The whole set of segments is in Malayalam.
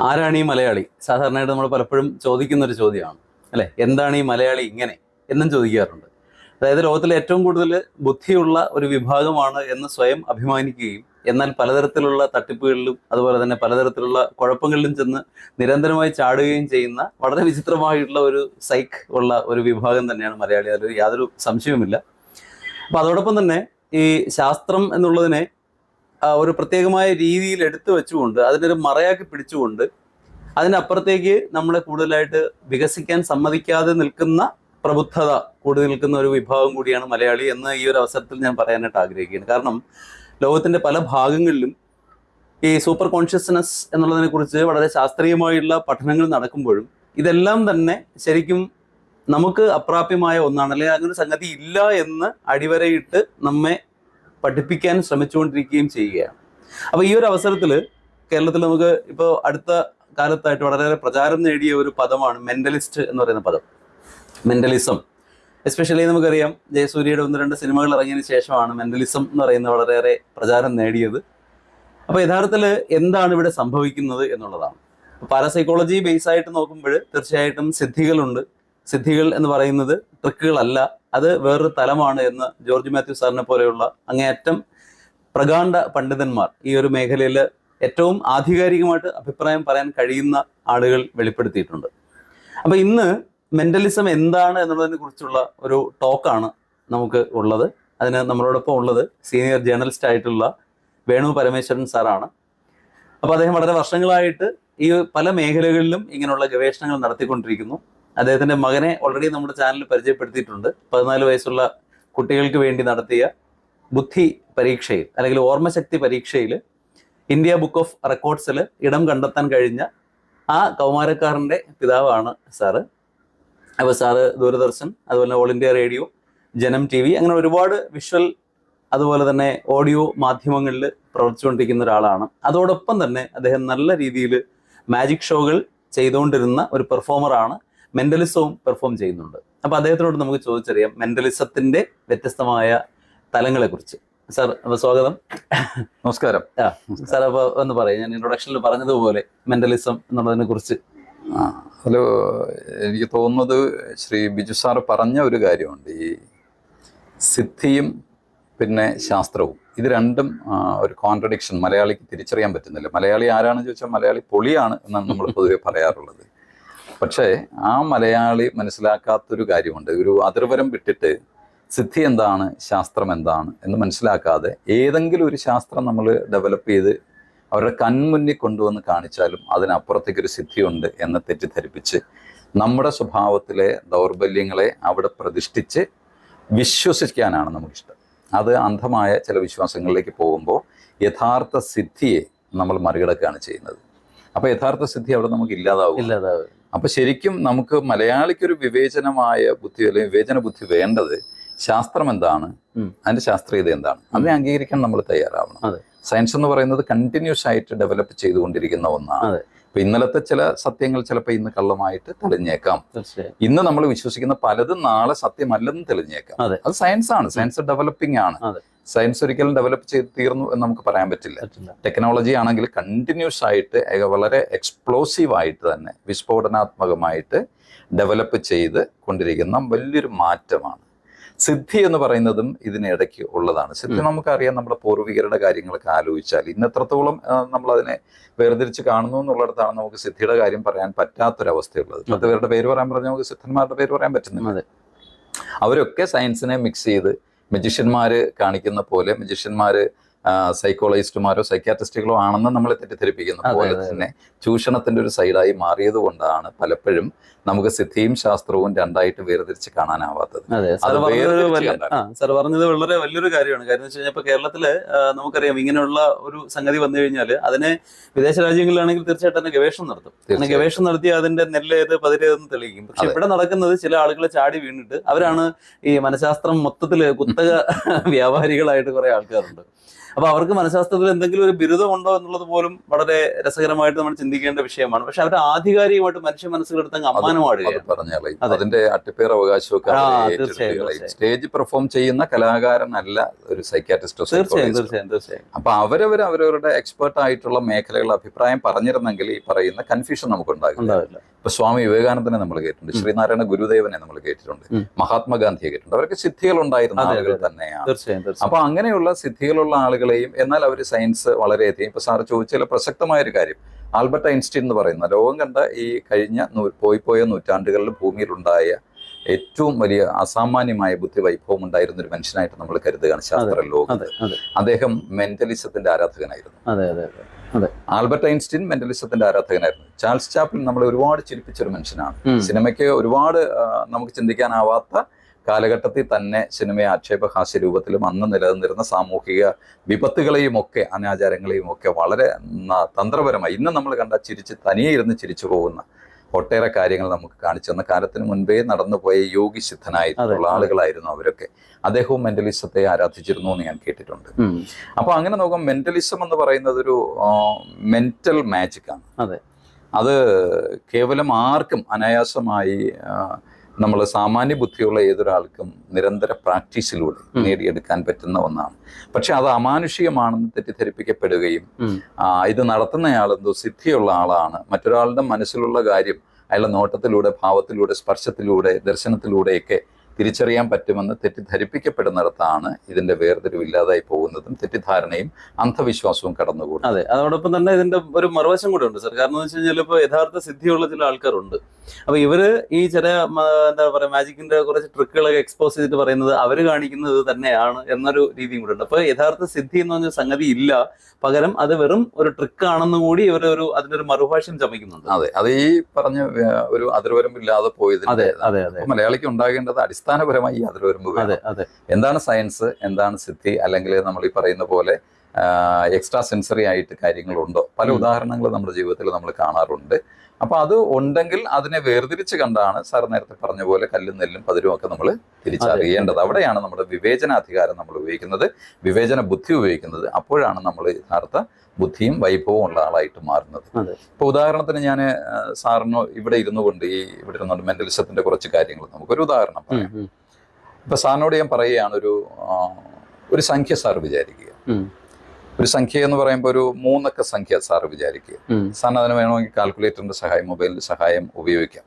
ആരാണ് ഈ മലയാളി? സാധാരണയായിട്ട് നമ്മൾ പലപ്പോഴും ചോദിക്കുന്ന ഒരു ചോദ്യമാണ്. അല്ലെ? എന്താണ് ഈ മലയാളി ഇങ്ങനെ? എന്നും ചോദിക്കാറുണ്ട്. അതായത് ലോകത്തിലെ ഏറ്റവും കൂടുതൽ ബുദ്ധിയുള്ള ഒരു വിഭാഗമാണ് എന്ന് സ്വയം അഭിമാനിക്കുകയും എന്നാൽ പലതരത്തിലുള്ള തട്ടിപ്പുകളിലും അതുപോലെ തന്നെ പലതരത്തിലുള്ള കുഴപ്പങ്ങളിലും ചെന്ന് നിരന്തരമായി ചാടുകയും ചെയ്യുന്ന വളരെ വിചിത്രമായിട്ടുള്ള ഒരു സൈക്ക് ഉള്ള ഒരു വിഭാഗം തന്നെയാണ് മലയാളി. അതിൽ യാതൊരു സംശയവുമില്ല. അപ്പൊ അതോടൊപ്പം തന്നെ ഈ ശാസ്ത്രം എന്നുള്ളതിനെ ഒരു പ്രത്യേകമായ രീതിയിൽ എടുത്തു വെച്ചുകൊണ്ട് അതിനൊരു മറയാക്കി പിടിച്ചുകൊണ്ട് അതിനപ്പുറത്തേക്ക് നമ്മളെ കൂടുതലായിട്ട് വികസിക്കാൻ സമ്മതിക്കാതെ നിൽക്കുന്ന പ്രബുദ്ധത കൂടി നിൽക്കുന്ന ഒരു വിഭാഗം കൂടിയാണ് മലയാളി എന്ന് ഈ ഒരു അവസരത്തിൽ ഞാൻ പറയാനായിട്ട് ആഗ്രഹിക്കുകയാണ്. കാരണം ലോകത്തിന്റെ പല ഭാഗങ്ങളിലും ഈ സൂപ്പർ കോൺഷ്യസ്നെസ് എന്നുള്ളതിനെ കുറിച്ച് വളരെ ശാസ്ത്രീയമായുള്ള പഠനങ്ങൾ നടക്കുമ്പോഴും ഇതെല്ലാം തന്നെ ശരിക്കും നമുക്ക് അപ്രാപ്യമായ ഒന്നാണ്. അല്ലെങ്കിൽ അങ്ങനെ സംഗതി ഇല്ല എന്ന് അടിവരയിട്ട് നമ്മെ പഠിപ്പിക്കാൻ ശ്രമിച്ചുകൊണ്ടിരിക്കുകയും ചെയ്യുകയാണ്. അപ്പോൾ ഈ ഒരു അവസരത്തിൽ കേരളത്തിൽ നമുക്ക് ഇപ്പോൾ അടുത്ത കാലത്തായിട്ട് വളരെ പ്രചാരം നേടിയ ഒരു പദമാണ് മെന്റലിസ്റ്റ് എന്ന് പറയുന്ന പദം. മെന്റലിസം. എസ്പെഷ്യലി നമുക്കറിയാം ജയസൂര്യയുടെ ഒന്ന് രണ്ട് സിനിമകൾ ഇറങ്ങിയതിന് ശേഷമാണ് മെന്റലിസം എന്ന് പറയുന്ന വളരെയേറെ പ്രചാരം നേടിയത്. അപ്പോൾ യഥാർത്ഥത്തിൽ എന്താണ് ഇവിടെ സംഭവിക്കുന്നത് എന്നുള്ളതാണ്. പാരസൈക്കോളജി ബേസ് ആയിട്ട് നോക്കുമ്പോൾ തീർച്ചയായിട്ടും സിദ്ധികളുണ്ട്. സിദ്ധികൾ എന്ന് പറയുന്നത് ട്രിക്കുകളല്ല. അത് വേറൊരു തലമാണ് എന്ന് ജോർജ് മാത്യു സാറിനെ പോലെയുള്ള അങ്ങേയറ്റം പ്രകാണ്ഡ പണ്ഡിതന്മാർ ഈ ഒരു മേഖലയിൽ ഏറ്റവും ആധികാരികമായിട്ട് അഭിപ്രായം പറയാൻ കഴിയുന്ന ആളുകൾ വെളിപ്പെടുത്തിയിട്ടുണ്ട്. അപ്പൊ ഇന്ന് മെന്റലിസം എന്താണ് എന്നുള്ളതിനെ കുറിച്ചുള്ള ഒരു ടോക്കാണ് നമുക്ക് ഉള്ളത്. അതിന് നമ്മളോടൊപ്പം ഉള്ളത് സീനിയർ ജേർണലിസ്റ്റ് ആയിട്ടുള്ള വേണു പരമേശ്വരൻ സാറാണ്. അപ്പോൾ അദ്ദേഹം വളരെ വർഷങ്ങളായിട്ട് ഈ പല മേഖലകളിലും ഇങ്ങനെയുള്ള ഗവേഷണങ്ങൾ നടത്തിക്കൊണ്ടിരിക്കുന്നു. അദ്ദേഹത്തിന്റെ മകനെ ഓൾറെഡി നമ്മുടെ ചാനലിൽ പരിചയപ്പെടുത്തിയിട്ടുണ്ട്. പതിനാല് വയസ്സുള്ള കുട്ടികൾക്ക് വേണ്ടി നടത്തിയ ബുദ്ധി പരീക്ഷയിൽ അല്ലെങ്കിൽ ഓർമ്മശക്തി പരീക്ഷയിൽ ഇന്ത്യ ബുക്ക് ഓഫ് റെക്കോർഡ്സിൽ ഇടം കണ്ടെത്താൻ കഴിഞ്ഞ ആ കൗമാരക്കാരന്റെ പിതാവാണ് സാറ്. അപ്പോൾ സാറ് ദൂരദർശൻ അതുപോലെ all India radio Janam T V അങ്ങനെ ഒരുപാട് വിഷ്വൽ അതുപോലെ തന്നെ ഓഡിയോ മാധ്യമങ്ങളിൽ പ്രവർത്തിച്ചുകൊണ്ടിരിക്കുന്ന ഒരാളാണ്. അതോടൊപ്പം തന്നെ അദ്ദേഹം നല്ല രീതിയിൽ മാജിക് ഷോകൾ ചെയ്തുകൊണ്ടിരുന്ന ഒരു പെർഫോമറാണ് മെന്റലിസവും പെർഫോം ചെയ്യുന്നുണ്ട്. അപ്പോൾ അദ്ദേഹത്തിനോട് നമുക്ക് ചോദിച്ചറിയാം മെന്റലിസത്തിന്റെ വ്യത്യസ്തമായ തലങ്ങളെക്കുറിച്ച്. സാർ അപ്പൊ സ്വാഗതം. നമസ്കാരം. സാർ അപ്പൊ ഒന്ന് പറയാം ഞാൻ ഇൻട്രൊഡക്ഷനിൽ പറഞ്ഞതുപോലെ മെന്റലിസം എന്നുള്ളതിനെ കുറിച്ച്. ഹലോ എനിക്ക് തോന്നുന്നത് ശ്രീ ബിജു സാർ പറഞ്ഞ ഒരു കാര്യമുണ്ട്. ഈ സിദ്ധിയും പിന്നെ ശാസ്ത്രവും ഇത് രണ്ടും ഒരു കോൺട്രഡിക്ഷൻ മലയാളിക്ക് തിരിച്ചറിയാൻ പറ്റുന്നില്ല. മലയാളി ആരാണെന്ന് ചോദിച്ചാൽ മലയാളി പൊളിയാണ് എന്നാണ് നമ്മൾ പൊതുവെ പറയാറുള്ളത്. പക്ഷേ ആ മലയാളി മനസ്സിലാക്കാത്തൊരു കാര്യമുണ്ട്. ഒരു അതിർവരം വിട്ടിട്ട് സിദ്ധി എന്താണ് ശാസ്ത്രം എന്താണ് എന്ന് മനസ്സിലാക്കാതെ ഏതെങ്കിലും ഒരു ശാസ്ത്രം നമ്മൾ ഡെവലപ്പ് ചെയ്ത് അവരുടെ കൺമുന്നിൽ കൊണ്ടുവന്ന് കാണിച്ചാലും അതിനപ്പുറത്തേക്ക് ഒരു സിദ്ധിയുണ്ട് എന്ന് തെറ്റിദ്ധരിപ്പിച്ച് നമ്മുടെ സ്വഭാവത്തിലെ ദൗർബല്യങ്ങളെ അവിടെ പ്രതിഷ്ഠിച്ച് വിശ്വസിക്കാനാണ് നമുക്കിഷ്ടം. അത് അന്ധമായ ചില വിശ്വാസങ്ങളിലേക്ക് പോകുമ്പോൾ യഥാർത്ഥ സിദ്ധിയെ നമ്മൾ മറികടക്കുകയാണ് ചെയ്യുന്നത്. അപ്പോൾ യഥാർത്ഥ സിദ്ധി അവിടെ നമുക്ക് ഇല്ലാതാവും ഇല്ലാതാവും അപ്പൊ ശരിക്കും നമുക്ക് മലയാളിക്കൊരു വിവേചനമായ ബുദ്ധി അല്ലെങ്കിൽ വിവേചന ബുദ്ധി വേണ്ടത് ശാസ്ത്രം എന്താണ്. അതിന്റെ ശാസ്ത്രീയത എന്താണ്? അതിനെ അംഗീകരിക്കാൻ നമ്മൾ തയ്യാറാവണം. സയൻസ് എന്ന് പറയുന്നത് കണ്ടിന്യൂസ് ആയിട്ട് ഡെവലപ്പ് ചെയ്തുകൊണ്ടിരിക്കുന്ന ഒന്നാണ്. ഇപ്പൊ ഇന്നലത്തെ ചില സത്യങ്ങൾ ചിലപ്പോൾ ഇന്ന് കള്ളമായിട്ട് തെളിഞ്ഞേക്കാം. ഇന്ന് നമ്മൾ വിശ്വസിക്കുന്ന പലതും നാളെ സത്യമല്ലെന്ന് തെളിഞ്ഞേക്കാം. അത്. സയൻസ് ആണ്. സയൻസ് ഡെവലപ്പിംഗ് ആണ്. സയൻസ് ഒരിക്കലും ഡെവലപ്പ് ചെയ്ത് തീർന്നു എന്ന് നമുക്ക് പറയാൻ പറ്റില്ല. ടെക്നോളജി ആണെങ്കിൽ കണ്ടിന്യൂസ് ആയിട്ട് വളരെ എക്സ്പ്ലോസീവ് ആയിട്ട് തന്നെ വിസ്ഫോടനാത്മകമായിട്ട് ഡെവലപ്പ് ചെയ്ത് കൊണ്ടിരിക്കുന്ന വലിയൊരു മാറ്റമാണ്. സിദ്ധി എന്ന് പറയുന്നതും ഇതിനിടയ്ക്ക് ഉള്ളതാണ്. സിദ്ധി നമുക്കറിയാം നമ്മുടെ പൂർവികരുടെ കാര്യങ്ങളൊക്കെ ആലോചിച്ചാൽ നമ്മൾ അതിനെ വേർതിരിച്ച് കാണുന്നു എന്നുള്ളിടത്താണ് നമുക്ക് സിദ്ധിയുടെ കാര്യം പറയാൻ പറ്റാത്തൊരവസ്ഥയുള്ളത്. പത്ത് പേരുടെ പേര് പറയാൻ പറഞ്ഞാൽ നമുക്ക് സിദ്ധന്മാരുടെ പേര് പറയാൻ പറ്റുന്നില്ല. അവരൊക്കെ സയൻസിനെ മിക്സ് ചെയ്ത് മജിഷ്യന്മാര് കാണിക്കുന്ന പോലെ മജിഷ്യന്മാര് സൈക്കോളജിസ്റ്റുമാരോ സൈക്യാട്രിസ്റ്റുകളോ ആണെന്ന് നമ്മളെ തെറ്റിദ്ധരിപ്പിക്കുന്ന. പോലെ തന്നെ ചൂഷണത്തിന്റെ ഒരു സൈഡായി മാറിയത് കൊണ്ടാണ് പലപ്പോഴും നമുക്ക് സിദ്ധിയും ശാസ്ത്രവും രണ്ടായിട്ട് വേർതിരിച്ച് കാണാനാവാത്തത്. സാർ പറഞ്ഞത് വളരെ വലിയൊരു കാര്യമാണ്. കാര്യം വെച്ച് കഴിഞ്ഞാൽ ഇപ്പൊ കേരളത്തിൽ നമുക്കറിയാം ഇങ്ങനെയുള്ള ഒരു സംഗതി വന്നു കഴിഞ്ഞാൽ അതിനെ വിദേശ രാജ്യങ്ങളിലാണെങ്കിൽ തീർച്ചയായിട്ടും തന്നെ ഗവേഷണം നടത്തും. അങ്ങനെ ഗവേഷണം നടത്തി അതിന്റെ നെല്ലേത് പതിരേതെന്ന് തെളിയിക്കും. പക്ഷെ. ഇവിടെ നടക്കുന്നത് ചില ആളുകൾ ചാടി വീണിട്ട് അവരാണ് ഈ മനഃശാസ്ത്രം മൊത്തത്തിൽ കുത്തക വ്യാപാരികളായിട്ട് കുറെ ആൾക്കാരുണ്ട്. അപ്പൊ അവർക്ക് മനഃശാസ്ത്രത്തിൽ എന്തെങ്കിലും ഒരു ബിരുദമുണ്ടോ എന്നുള്ളത് പോലും വളരെ രസകരമായിട്ട് നമ്മൾ ചിന്തിക്കേണ്ട വിഷയമാണ്. പക്ഷെ അവരുടെ ആധികാരികമായിട്ട് മനുഷ്യ മനസ്സുകളെടുത്ത് അങ്ങ് പറഞ്ഞാലേ അതിന്റെ അട്ടിപ്പേർ അവകാശമൊക്കെ. സ്റ്റേജ് പെർഫോം ചെയ്യുന്ന കലാകാരനല്ല ഒരു സൈക്കാട്രിസ്റ്റോ അപ്പൊ അവരവർ അവരവരുടെ എക്സ്പേർട്ട് ആയിട്ടുള്ള മേഖലകളിൽ അഭിപ്രായം പറഞ്ഞിരുന്നെങ്കിൽ ഈ പറയുന്ന കൺഫ്യൂഷൻ നമുക്ക് ഉണ്ടാകും ഇപ്പൊ സ്വാമി വിവേകാനന്ദനെ നമ്മൾ കേട്ടിട്ടുണ്ട് ശ്രീനാരായണ ഗുരുദേവനെ നമ്മൾ കേട്ടിട്ടുണ്ട്. മഹാത്മാഗാന്ധിയെ കേട്ടിട്ടുണ്ട്. അവർക്ക് സിദ്ധികൾ ഉണ്ടായിരുന്ന ആളുകൾ തന്നെയാണ്. അപ്പൊ അങ്ങനെയുള്ള സിദ്ധികളുള്ള ആളുകളെയും എന്നാൽ അവർ സയൻസ് വളരെയധികം ഇപ്പൊ സാറ് ചോദിച്ചാൽ പ്രസക്തമായ ഒരു കാര്യം. ആൽബർട്ട് ഐൻസ്റ്റീൻ എന്ന് പറയുന്ന ലോകം കണ്ട ഈ കഴിഞ്ഞ പോയി പോയ നൂറ്റാണ്ടുകളിൽ ഭൂമിയിലുണ്ടായ ഏറ്റവും വലിയ അസാമാന്യമായ ബുദ്ധി വൈഭവം ഉണ്ടായിരുന്ന ഒരു മനുഷ്യനായിട്ട് നമ്മൾ കരുതുകയാണ് ശാസ്ത്ര ലോകം അതെ അതെ. അദ്ദേഹം മെന്റലിസത്തിന്റെ ആരാധകനായിരുന്നു. ആൽബർട്ട് ഐൻസ്റ്റീൻ മെന്റലിസത്തിന്റെ ആരാധകനായിരുന്നു. ചാൾസ് ചാപ്പിൽ നമ്മളെ ഒരുപാട് ചിരിപ്പിച്ച ഒരു മനുഷ്യനാണ് സിനിമയ്ക്ക് ഒരുപാട് നമുക്ക് ചിന്തിക്കാനാവാത്ത കാലഘട്ടത്തിൽ തന്നെ സിനിമയെ ആക്ഷേപഹാസ്യ രൂപത്തിലും അന്ന് നിലനിന്നിരുന്ന സാമൂഹിക വിപത്തുകളെയും ഒക്കെ അനാചാരങ്ങളെയും ഒക്കെ വളരെ തന്ത്രപരമായി ഇന്ന് നമ്മൾ കണ്ട ചിരിച്ച് തനിയെ ഇരുന്ന് ചിരിച്ചു പോകുന്ന ഒട്ടേറെ കാര്യങ്ങൾ നമുക്ക് കാണിച്ചു തന്ന കാലത്തിന് മുൻപേ നടന്നുപോയ യോഗി സിദ്ധനായിട്ടുള്ള. ആളുകളായിരുന്നു അവരൊക്കെ അദ്ദേഹവും മെന്റലിസത്തെ ആരാധിച്ചിരുന്നു എന്ന് ഞാൻ കേട്ടിട്ടുണ്ട്. അപ്പൊ അങ്ങനെ നോക്കാം മെന്റലിസം എന്ന് പറയുന്നത് ഒരു മെന്റൽ മാജിക് ആണ് അതെ. അത് കേവലം ആർക്കും അനായാസമായി നമ്മൾ സാമാന്യ ബുദ്ധിയുള്ള ഏതൊരാൾക്കും നിരന്തര പ്രാക്ടീസിലൂടെ. നേടിയെടുക്കാൻ പറ്റുന്ന ഒന്നാണ് പക്ഷെ അത് അമാനുഷികമാണെന്ന് തെറ്റിദ്ധരിപ്പിക്കപ്പെടുകയും. ഇത് നടത്തുന്നയാൾ എന്തോ സിദ്ധിയുള്ള ആളാണ് മറ്റൊരാളുടെ മനസ്സിലുള്ള കാര്യം അയാളുടെ നോട്ടത്തിലൂടെ ഭാവത്തിലൂടെ സ്പർശത്തിലൂടെ ദർശനത്തിലൂടെയൊക്കെ തിരിച്ചറിയാൻ പറ്റുമെന്ന് തെറ്റിദ്ധരിപ്പിക്കപ്പെടുന്നിടത്താണ് ഇതിന്റെ വേർതിരിവില്ലാതായി പോകുന്നതും തെറ്റിദ്ധാരണയും അന്ധവിശ്വാസവും കടന്നുകൂടും അതെ അതോടൊപ്പം തന്നെ ഇതിന്റെ ഒരു മറുവശം കൂടെ ഉണ്ട് സർ. കാരണം എന്ന് വെച്ച് കഴിഞ്ഞാൽ ഇപ്പൊ യഥാർത്ഥ സിദ്ധിയുള്ള ചില ആൾക്കാരുണ്ട്. അപ്പൊ ഇവർ ഈ ചില എന്താ പറയുക മാജിക്കിന്റെ കുറച്ച് ട്രിക്കുകളൊക്കെ എക്സ്പോസ് ചെയ്തിട്ട് പറയുന്നത് അവർ കാണിക്കുന്നത് തന്നെയാണ് എന്നൊരു രീതിയും കൂടെ ഉണ്ട്. അപ്പൊ യഥാർത്ഥ സിദ്ധി എന്ന് പറഞ്ഞ സംഗതി ഇല്ല. പകരം അത് വെറും ഒരു ട്രിക്ക് ആണെന്ന് കൂടി ഇവർ ഒരു അതിനൊരു മറുഭാഷ്യം ചമയ്ക്കുന്നുണ്ട്. അതെ അത് ഈ പറഞ്ഞ ഒരു അതിർവരമ്പില്ലാതെ പോയത് അതെ അതെ അതെ. അപ്പൊ മലയാളിക്ക് ഉണ്ടാകേണ്ടത് അടിസ്ഥാനപരമായി യാതൊരു വരുമ്പോൾ വേണം. അതെ അതെ. എന്താണ് സയൻസ്? എന്താണ് സിദ്ധി? അല്ലെങ്കിൽ നമ്മൾ ഈ പറയുന്ന പോലെ എക്സ്ട്രാ സെൻസറി ആയിട്ട് കാര്യങ്ങളുണ്ടോ? പല. ഉദാഹരണങ്ങൾ നമ്മുടെ ജീവിതത്തിൽ നമ്മൾ കാണാറുണ്ട്. അപ്പൊ അത് ഉണ്ടെങ്കിൽ അതിനെ വേർതിരിച്ച് കണ്ടാണ് സാർ നേരത്തെ പറഞ്ഞ പോലെ കല്ലും നെല്ലും പതിരും ഒക്കെ നമ്മൾ തിരിച്ചറിയേണ്ടത്. അവിടെയാണ് നമ്മുടെ വിവേചനാധികാരം നമ്മൾ ഉപയോഗിക്കുന്നത്. വിവേചന ബുദ്ധി ഉപയോഗിക്കുന്നത്. അപ്പോഴാണ് നമ്മൾ യഥാർത്ഥ ബുദ്ധിയും വൈഭവവും ഉള്ള ആളായിട്ട് മാറുന്നത്. അതെ. ഇപ്പൊ ഉദാഹരണത്തിന് ഞാൻ സാറിന് ഇവിടെ ഇരുന്നു കൊണ്ട് ഈ ഇവിടെ ഇരുന്നുകൊണ്ട് മെന്റലിസത്തിന്റെ കുറച്ച് കാര്യങ്ങൾ നമുക്കൊരു ഉദാഹരണം പറയാം. ഇപ്പൊ സാറിനോട് ഞാൻ പറയുകയാണ് ഒരു ഒരു സംഖ്യ സാർ വിചാരിക്കുക. ഒരു സംഖ്യ എന്ന് പറയുമ്പോൾ ഒരു മൂന്നൊക്കെ സംഖ്യ സാറ് വിചാരിക്കുക. സാറിന് അതിന് വേണമെങ്കിൽ കാൽക്കുലേറ്ററിന്റെ സഹായം മൊബൈലിന്റെ സഹായം ഉപയോഗിക്കാം.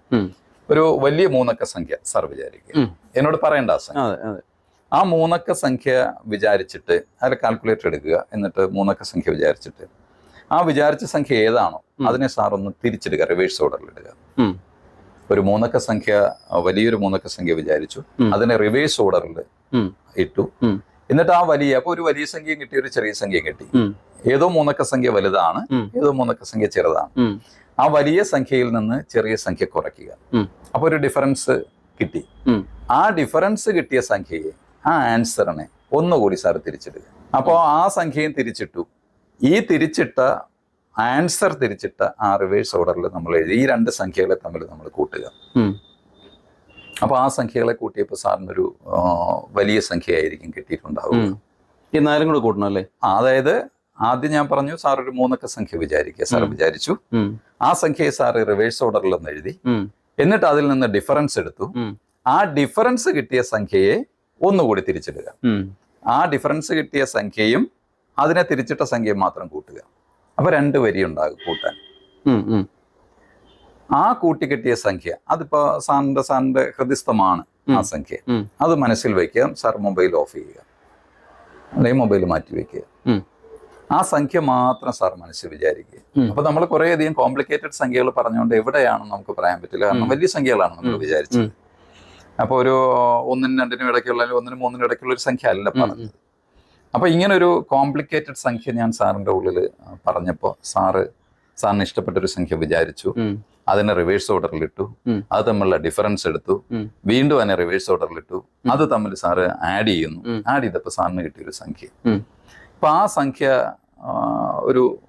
ഒരു വലിയ മൂന്നക്ക സംഖ്യ സാർ വിചാരിക്കുക. എന്നോട് പറയേണ്ട ആ സംഖ്യ. മൂന്നക്ക സംഖ്യ വിചാരിച്ചിട്ട് അതിൽ കാൽക്കുലേറ്റർ എടുക്കുക. എന്നിട്ട് മൂന്നക്ക സംഖ്യ വിചാരിച്ചിട്ട് ആ വിചാരിച്ച സംഖ്യ ഏതാണോ അതിനെ സാർ ഒന്ന് തിരിച്ചിടുക റിവേഴ്സ് ഓർഡറിൽ ഇടുക. ഒരു മൂന്നക്ക സംഖ്യ വലിയൊരു മൂന്നക്ക സംഖ്യ വിചാരിച്ചു. അതിനെ റിവേഴ്സ് ഓർഡറിൽ ഇട്ടു. എന്നിട്ട് ആ വലിയ അപ്പൊ ഒരു വലിയ സംഖ്യയും കിട്ടി ഒരു ചെറിയ സംഖ്യയും കിട്ടി. ഏതോ മൂന്നക്ക സംഖ്യ വലുതാണ് ഏതോ മൂന്നക്ക സംഖ്യ ചെറുതാണ്. ആ വലിയ സംഖ്യയിൽ നിന്ന് ചെറിയ സംഖ്യ കുറയ്ക്കുക. അപ്പൊ ഒരു ഡിഫറൻസ് കിട്ടി. ആ ഡിഫറൻസ് കിട്ടിയ സംഖ്യയെ ആ ആൻസറിനെ ഒന്നുകൂടി സാർ തിരിച്ചിടുക. അപ്പോൾ ആ സംഖ്യയും തിരിച്ചിട്ടു. ഈ തിരിച്ചിട്ട ആൻസർ തിരിച്ചിട്ട ആ റിവേഴ്സ് ഓർഡറിൽ നമ്മൾ എഴുതി. ഈ രണ്ട് സംഖ്യകളെ തമ്മിൽ നമ്മൾ കൂട്ടുക. അപ്പോൾ ആ സംഖ്യകളെ കൂട്ടിയപ്പോൾ സാറിനൊരു വലിയ സംഖ്യയായിരിക്കും കിട്ടിയിട്ടുണ്ടാവുക. എന്നാലും കൂടെ കൂട്ടണം അല്ലേ? അതായത് ആദ്യം ഞാൻ പറഞ്ഞു സാർ ഒരു മൂന്നക്ക സംഖ്യ വിചാരിക്കുക. സാർ വിചാരിച്ചു. ആ സംഖ്യയെ സാർ റിവേഴ്സ് ഓർഡറിൽ ഒന്ന് എഴുതി എന്നിട്ട് അതിൽ നിന്ന് ഡിഫറൻസ് എടുത്തു. ആ ഡിഫറൻസ് കിട്ടിയ സംഖ്യയെ ഒന്നുകൂടി തിരിച്ചിടുക. ആ ഡിഫറൻസ് കിട്ടിയ സംഖ്യയും അതിനെ തിരിച്ചിട്ട സംഖ്യയും മാത്രം കൂട്ടുക. അപ്പൊ രണ്ട് വരി ഉണ്ടാകും കൂട്ടാൻ. ആ കൂട്ടി കിട്ടിയ സംഖ്യ അതിപ്പോ സാറിന്റെ സാറിന്റെ ഹൃദയസ്ഥമാണ് ആ സംഖ്യ. അത് മനസ്സിൽ വെക്കുക സാർ മൊബൈൽ ഓഫ് ചെയ്യുക. അല്ലെങ്കിൽ മൊബൈൽ മാറ്റി വെക്കുക ആ സംഖ്യ മാത്രം സാർ മനസ്സിൽ വിചാരിക്കുക. അപ്പൊ നമ്മൾ കുറേയധികം കോംപ്ലിക്കേറ്റഡ് സംഖ്യകൾ പറഞ്ഞുകൊണ്ട് എവിടെയാണ് നമുക്ക് പറയാൻ പറ്റില്ല. കാരണം വലിയ സംഖ്യകളാണ് നമ്മൾ. വിചാരിച്ചത്. ഉം. അപ്പൊ ഒരു ഒന്നിനും രണ്ടിനും ഇടയ്ക്കുള്ള അല്ലെങ്കിൽ ഒന്നിനും മൂന്നിനും ഇടയ്ക്കുള്ള ഒരു സംഖ്യ അല്ല പറഞ്ഞത്. അപ്പൊ ഇങ്ങനെ ഒരു കോംപ്ലിക്കേറ്റഡ് സംഖ്യ ഞാൻ സാറിന്റെ ഉള്ളിൽ പറഞ്ഞപ്പോൾ സാറ് സാറിന് ഇഷ്ടപ്പെട്ട ഒരു സംഖ്യ വിചാരിച്ചു. അതിനെ റിവേഴ്സ് ഓർഡറിലിട്ടു ഇട്ടു. അത് തമ്മിലുള്ള ഡിഫറൻസ് എടുത്തു. വീണ്ടും അതിനെ റിവേഴ്സ് ഓർഡറിലിട്ടു ഇട്ടു. അത് തമ്മിൽ സാറ് ആഡ് ചെയ്യുന്നു. ആഡ് ചെയ്തപ്പോൾ സാറിന് കിട്ടിയൊരു സംഖ്യ. ഇപ്പൊ അപ്പൊ ആ സംഖ്യ ഒരു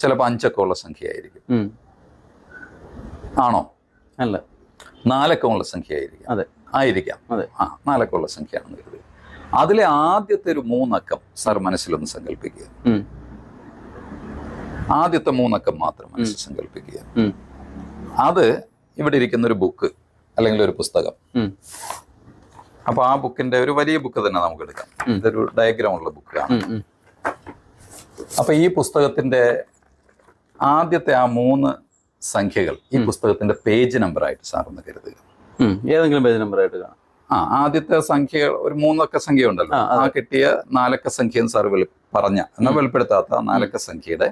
ചിലപ്പോൾ അഞ്ചക്കമുള്ള സംഖ്യ ആയിരിക്കും ആണോ? അല്ല. നാലക്കമുള്ള സംഖ്യ ആയിരിക്കും അതെ. ആയിരിക്കാം. അതെ. ആ നാലക്കമുള്ള സംഖ്യയാണെന്ന് കരുതി. അതിലെ ആദ്യത്തെ ഒരു മൂന്നക്കം സാർ മനസ്സിലൊന്ന് സങ്കല്പിക്കുക. ആദ്യത്തെ മൂന്നക്കം മാത്രം മനസ്സിൽ സങ്കല്പിക്കുക. അത് ഇവിടെ ഇരിക്കുന്ന ഒരു ബുക്ക് അല്ലെങ്കിൽ ഒരു പുസ്തകം. അപ്പൊ ആ ബുക്കിന്റെ ഒരു വലിയ ബുക്ക് തന്നെ നമുക്ക് എടുക്കാം ഇതൊരു ഡയഗ്രാം ഉള്ള ബുക്കാണ്. അപ്പൊ ഈ പുസ്തകത്തിന്റെ ആദ്യത്തെ ആ മൂന്ന് സംഖ്യകൾ ഈ പുസ്തകത്തിന്റെ പേജ് നമ്പർ ആയിട്ട് സാർ ഒന്ന് കരുതുക ഏതെങ്കിലും പേജ് നമ്പർ ആയിട്ട് കാണാം. ആ ആദ്യത്തെ സംഖ്യകൾ ഒരു മൂന്നക്ക സംഖ്യ ഉണ്ടല്ലോ. ആ. കിട്ടിയ നാലക്ക സംഖ്യ സാർ വെളി പറഞ്ഞ എന്നാൽ വെളിപ്പെടുത്താത്ത നാലക്ക സംഖ്യയുടെ.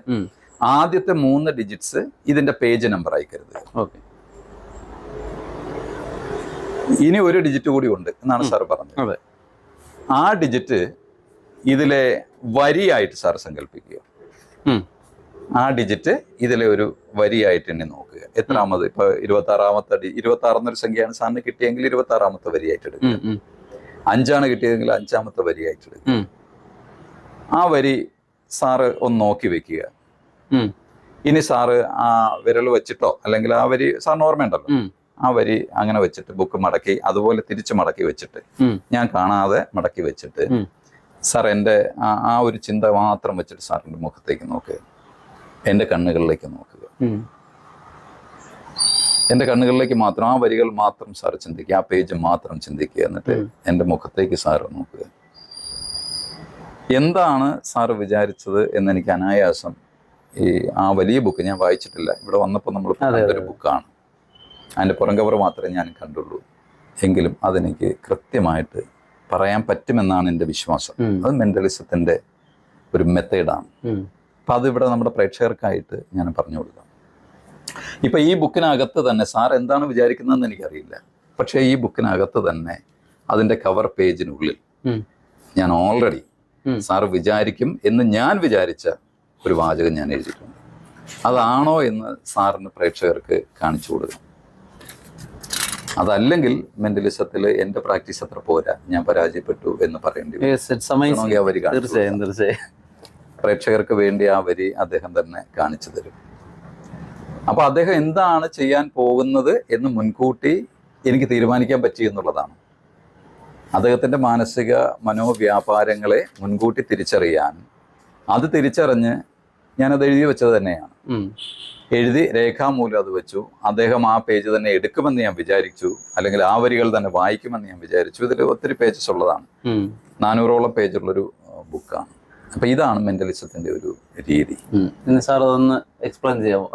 ആദ്യത്തെ മൂന്ന് ഡിജിറ്റ്സ് ഇതിന്റെ പേജ് നമ്പർ ആയി കരുതുക ഓക്കെ. ഇനി ഒരു ഡിജിറ്റ് കൂടി ഉണ്ട് എന്നാണ് സാർ പറഞ്ഞത്. അതെ. ആ ഡിജിറ്റ് ഇതിലെ വരിയായിട്ട് സാർ സങ്കല്പിക്കുക ആ ഡിജിറ്റ് ഇതിലെ ഒരു വരിയായിട്ട് തന്നെ നോക്കുക. എത്രാമത്? ഇപ്പൊ ഇരുപത്തി ആറാമത്തെ ഇരുപത്തി ആറെന്നൊരു സംഖ്യയാണ് സാറിന് കിട്ടിയെങ്കിൽ ഇരുപത്തി ആറാമത്തെ വരിയായിട്ട് എടുക്കുക. അഞ്ചാണ് കിട്ടിയതെങ്കിൽ അഞ്ചാമത്തെ വരിയായിട്ട് എടുക്കുക. ആ വരി സാറ് ഒന്ന് നോക്കി വെക്കുക. ഇനി സാറ് ആ വിരൽ വെച്ചിട്ടോ അല്ലെങ്കിൽ ആ വരി സാറിന് ഓർമ്മയുണ്ടല്ലോ. ആ വരി അങ്ങനെ വെച്ചിട്ട് ബുക്ക് മടക്കി അതുപോലെ തിരിച്ചു മടക്കി വെച്ചിട്ട് ഞാൻ കാണാതെ മടക്കി വെച്ചിട്ട് സാർ എന്റെ ആ ഒരു ചിന്ത മാത്രം വെച്ചിട്ട് സാറിന്റെ മുഖത്തേക്ക് നോക്കുക എന്റെ കണ്ണുകളിലേക്ക് നോക്കുക. എന്റെ കണ്ണുകളിലേക്ക് മാത്രം ആ വരികൾ മാത്രം സാർ ചിന്തിക്കുക ആ പേജ് മാത്രം ചിന്തിക്കുക എന്നിട്ട് എന്റെ മുഖത്തേക്ക് സാറ് നോക്കുക എന്താണ് സാർ വിചാരിച്ചത് എന്ന് എനിക്ക് അനായാസം ഈ ആ വലിയ ബുക്ക് ഞാൻ വായിച്ചിട്ടില്ല. ഇവിടെ വന്നപ്പോൾ നമ്മൾ. ഒരു ബുക്കാണ് അതിന്റെ പുറം കവർ മാത്രമേ ഞാൻ കണ്ടുള്ളൂ. എങ്കിലും അതെനിക്ക് കൃത്യമായിട്ട് പറയാൻ പറ്റുമെന്നാണ് എന്റെ വിശ്വാസം. അത് മെന്റലിസത്തിന്റെ ഒരു മെത്തേഡാണ്. അപ്പം അതിവിടെ നമ്മുടെ പ്രേക്ഷകർക്കായിട്ട് ഞാൻ പറഞ്ഞു കൊടുക്കാം. ഇപ്പം ഈ ബുക്കിനകത്ത് തന്നെ സാർ എന്താണ് വിചാരിക്കുന്നതെന്ന് എനിക്കറിയില്ല. പക്ഷേ ഈ ബുക്കിനകത്ത് തന്നെ അതിന്റെ കവർ പേജിനുള്ളിൽ ഞാൻ ഓൾറെഡി സാർ വിചാരിക്കും എന്ന് ഞാൻ വിചാരിച്ച ഒരു വാചകം ഞാൻ എഴുതിയിട്ടുണ്ട്. അതാണോ എന്ന് സാറിന് പ്രേക്ഷകർക്ക് കാണിച്ചു കൊടുക്കും. അതല്ലെങ്കിൽ മെന്റലിസത്തിൽ എന്റെ പ്രാക്ടീസ് അത്ര പോരാ ഞാൻ പരാജയപ്പെട്ടു എന്ന് പറയേണ്ടി തീർച്ചയായും തീർച്ചയായും. പ്രേക്ഷകർക്ക് വേണ്ടി ആ വരി അദ്ദേഹം തന്നെ കാണിച്ചു തരും. അപ്പൊ അദ്ദേഹം എന്താണ് ചെയ്യാൻ പോകുന്നത് എന്ന് മുൻകൂട്ടി എനിക്ക് തീരുമാനിക്കാൻ പറ്റി എന്നുള്ളതാണ്. അദ്ദേഹത്തിന്റെ മാനസിക മനോവ്യാപാരങ്ങളെ മുൻകൂട്ടി തിരിച്ചറിയാൻ അത് തിരിച്ചറിഞ്ഞ് ഞാനത് എഴുതി വെച്ചത് തന്നെയാണ്. എഴുതി രേഖാമൂലം അത് വെച്ചു. അദ്ദേഹം ആ പേജ് തന്നെ എടുക്കുമെന്ന് ഞാൻ വിചാരിച്ചു. അല്ലെങ്കിൽ ആ വരികൾ തന്നെ വായിക്കുമെന്ന് ഞാൻ വിചാരിച്ചു. ഇതിൽ ഒത്തിരി പേജസ് ഉള്ളതാണ്. നാനൂറോളം പേജുള്ളൊരു ബുക്കാണ് അപ്പൊ ഇതാണ് മെന്റലിസത്തിന്റെ ഒരു രീതി. സാർ അതൊന്ന് എക്സ്പ്ലെയിൻ ചെയ്യാമോ?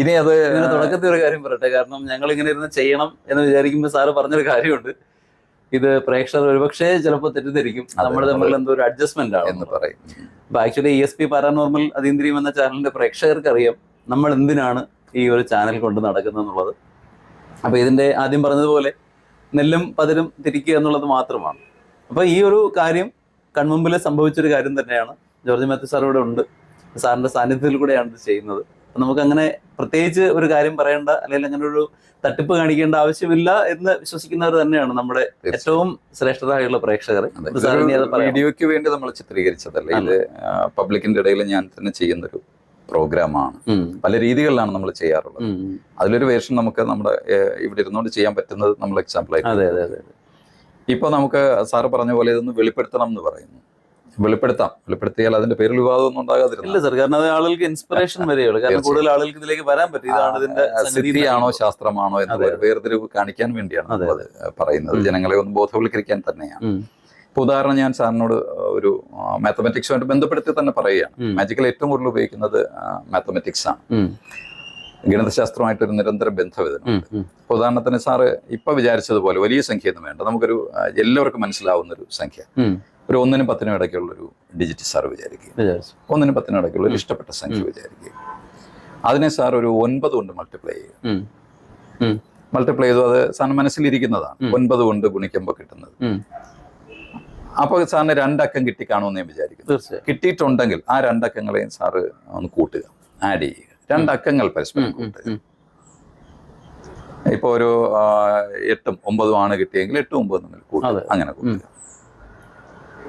ഇനി അത് തുടക്കത്തിൽ ഒരു കാര്യം പറയട്ടെ. കാരണം ഞങ്ങൾ ഇങ്ങനെ ഇരുന്ന് ചെയ്യണം എന്ന് വിചാരിക്കുമ്പോൾ സാറ് പറഞ്ഞൊരു കാര്യമുണ്ട്. ഇത് പ്രേക്ഷകർ ഒരുപക്ഷെ ചിലപ്പോൾ തെറ്റിദ്ധരിക്കും. നമ്മൾ തമ്മിൽ എന്തോ ഒരു അഡ്ജസ്റ്റ്മെന്റ് എന്ന് പറയും. അപ്പൊ actually E S P paranormal അതീന്ദ്രിയം എന്ന ചാനലിന്റെ പ്രേക്ഷകർക്ക് അറിയാം നമ്മൾ എന്തിനാണ് ഈ ഒരു ചാനൽ കൊണ്ട് നടക്കുന്നത് എന്നുള്ളത്. അപ്പൊ ഇതിന്റെ ആദ്യം പറഞ്ഞതുപോലെ നെല്ലും പതിരും തിരിക്കുക എന്നുള്ളത് മാത്രമാണ്. അപ്പൊ ഈ ഒരു കാര്യം കൺമുമ്പിൽ സംഭവിച്ചൊരു കാര്യം തന്നെയാണ് ജോർജ് മാത്യു സാർ ഇവിടെ ഉണ്ട്. സാറിന്റെ സാന്നിധ്യത്തിൽ കൂടെയാണ് ഇത് ചെയ്യുന്നത്. നമുക്ക് അങ്ങനെ പ്രത്യേകിച്ച് ഒരു കാര്യം പറയേണ്ട അല്ലെങ്കിൽ അങ്ങനെ ഒരു തട്ടിപ്പ് കാണിക്കേണ്ട ആവശ്യമില്ല എന്ന് വിശ്വസിക്കുന്നവർ തന്നെയാണ് നമ്മുടെ ഏറ്റവും ശ്രേഷ്ഠരായുള്ള പ്രേക്ഷകർ. വീഡിയോയ്ക്ക് വേണ്ടി നമ്മൾ ചിത്രീകരിച്ചതല്ല? ഇത് പബ്ലിക്കിന്റെ ഇടയിൽ ഞാൻ തന്നെ ചെയ്യുന്നൊരു പ്രോഗ്രാമാണ്. പല രീതികളിലാണ് നമ്മൾ ചെയ്യാറുള്ളത്. അതിലൊരു വേഷം നമുക്ക് നമ്മുടെ ഇവിടെ ഇരുന്നുകൊണ്ട് ചെയ്യാൻ പറ്റുന്നത് നമ്മൾ എക്സാമ്പിൾ ആയിട്ട് ഇപ്പൊ നമുക്ക് സാറ് പറഞ്ഞ പോലെ ഇതൊന്ന് വെളിപ്പെടുത്തണം എന്ന് പറയുന്നു. വെളിപ്പെടുത്താം. വെളിപ്പെടുത്തിയാൽ അതിന്റെ പേരിൽ വിവാദമൊന്നും ഉണ്ടാകാതിരുന്നു ഇല്ല സർ കാരണം അത് ആളുകൾക്ക് ഇൻസ്പിറേഷൻ വരെയുള്ളൂ കാരണം കൂടുതൽ ആളുകൾക്ക് ഇതിലേക്ക് വരാൻ പറ്റും ഇതാണ് ഇതിന്റെ സ്ഥിതിയാണോ ശാസ്ത്രമാണോ എന്ന് വേർതിരിവ് കാണിക്കാൻ വേണ്ടിയാണ് അത് പറയുന്നത്. ജനങ്ങളെ ഒന്ന് ബോധവൽക്കരിക്കാൻ തന്നെയാണ്. ഇപ്പൊ ഉദാഹരണം ഞാൻ സാറിനോട് ഒരു മാത്തമെറ്റിക്സുമായിട്ട് ബന്ധപ്പെടുത്തി തന്നെ പറയുകയാണ്. മാജിക്കൽ ഏറ്റവും കൂടുതൽ ഉപയോഗിക്കുന്നത് മാത്തമെറ്റിക്സ് ആണ്. ഗണിതശാസ്ത്രമായിട്ട് ഒരു നിരന്തര ബന്ധം ഇതിന് ഉം. ഉം. ഇപ്പൊ ഉദാഹരണത്തിന് സാറ് ഇപ്പൊ വിചാരിച്ചതുപോലെ വലിയ സംഖ്യയൊന്നും വേണ്ട. നമുക്കൊരു എല്ലാവർക്കും മനസ്സിലാവുന്ന ഒരു സംഖ്യ. ഒരു ഒന്നിനും പത്തിനും ഇടയ്ക്കുള്ള ഒരു ഡിജിറ്റ് സാർ വിചാരിക്കുക ഒന്നിനും പത്തിനും ഇടയ്ക്കുള്ള ഒരു ഇഷ്ടപ്പെട്ട സംഖ്യ വിചാരിക്കുക അതിനെ സാർ ഒരു ഒൻപത് കൊണ്ട് മൾട്ടിപ്ലൈ ചെയ്യുക. മൾട്ടിപ്ലൈ ചെയ്തു അത് സാറിന് മനസ്സിലിരിക്കുന്നതാണ്. ഒൻപത് കൊണ്ട് ഗുണിക്കുമ്പോൾ കിട്ടുന്നത്. അപ്പൊ അപ്പോൾ സാറിന് രണ്ടക്കം കിട്ടിക്കാണുമെന്ന് ഞാൻ വിചാരിക്കുന്നു. കിട്ടിയിട്ടുണ്ടെങ്കിൽ ആ രണ്ടക്കങ്ങളെയും സാറ് ഒന്ന് കൂട്ടുക. ആഡ് ചെയ്യുക. രണ്ടക്കങ്ങൾ പരസ്പരം. കൂട്ടുക. ഇപ്പൊ ഇപ്പോൾ ഒരു എട്ടും ഒമ്പതും ആണ് കിട്ടിയെങ്കിൽ എട്ടും ഒമ്പതും അങ്ങനെ കൂട്ടുക.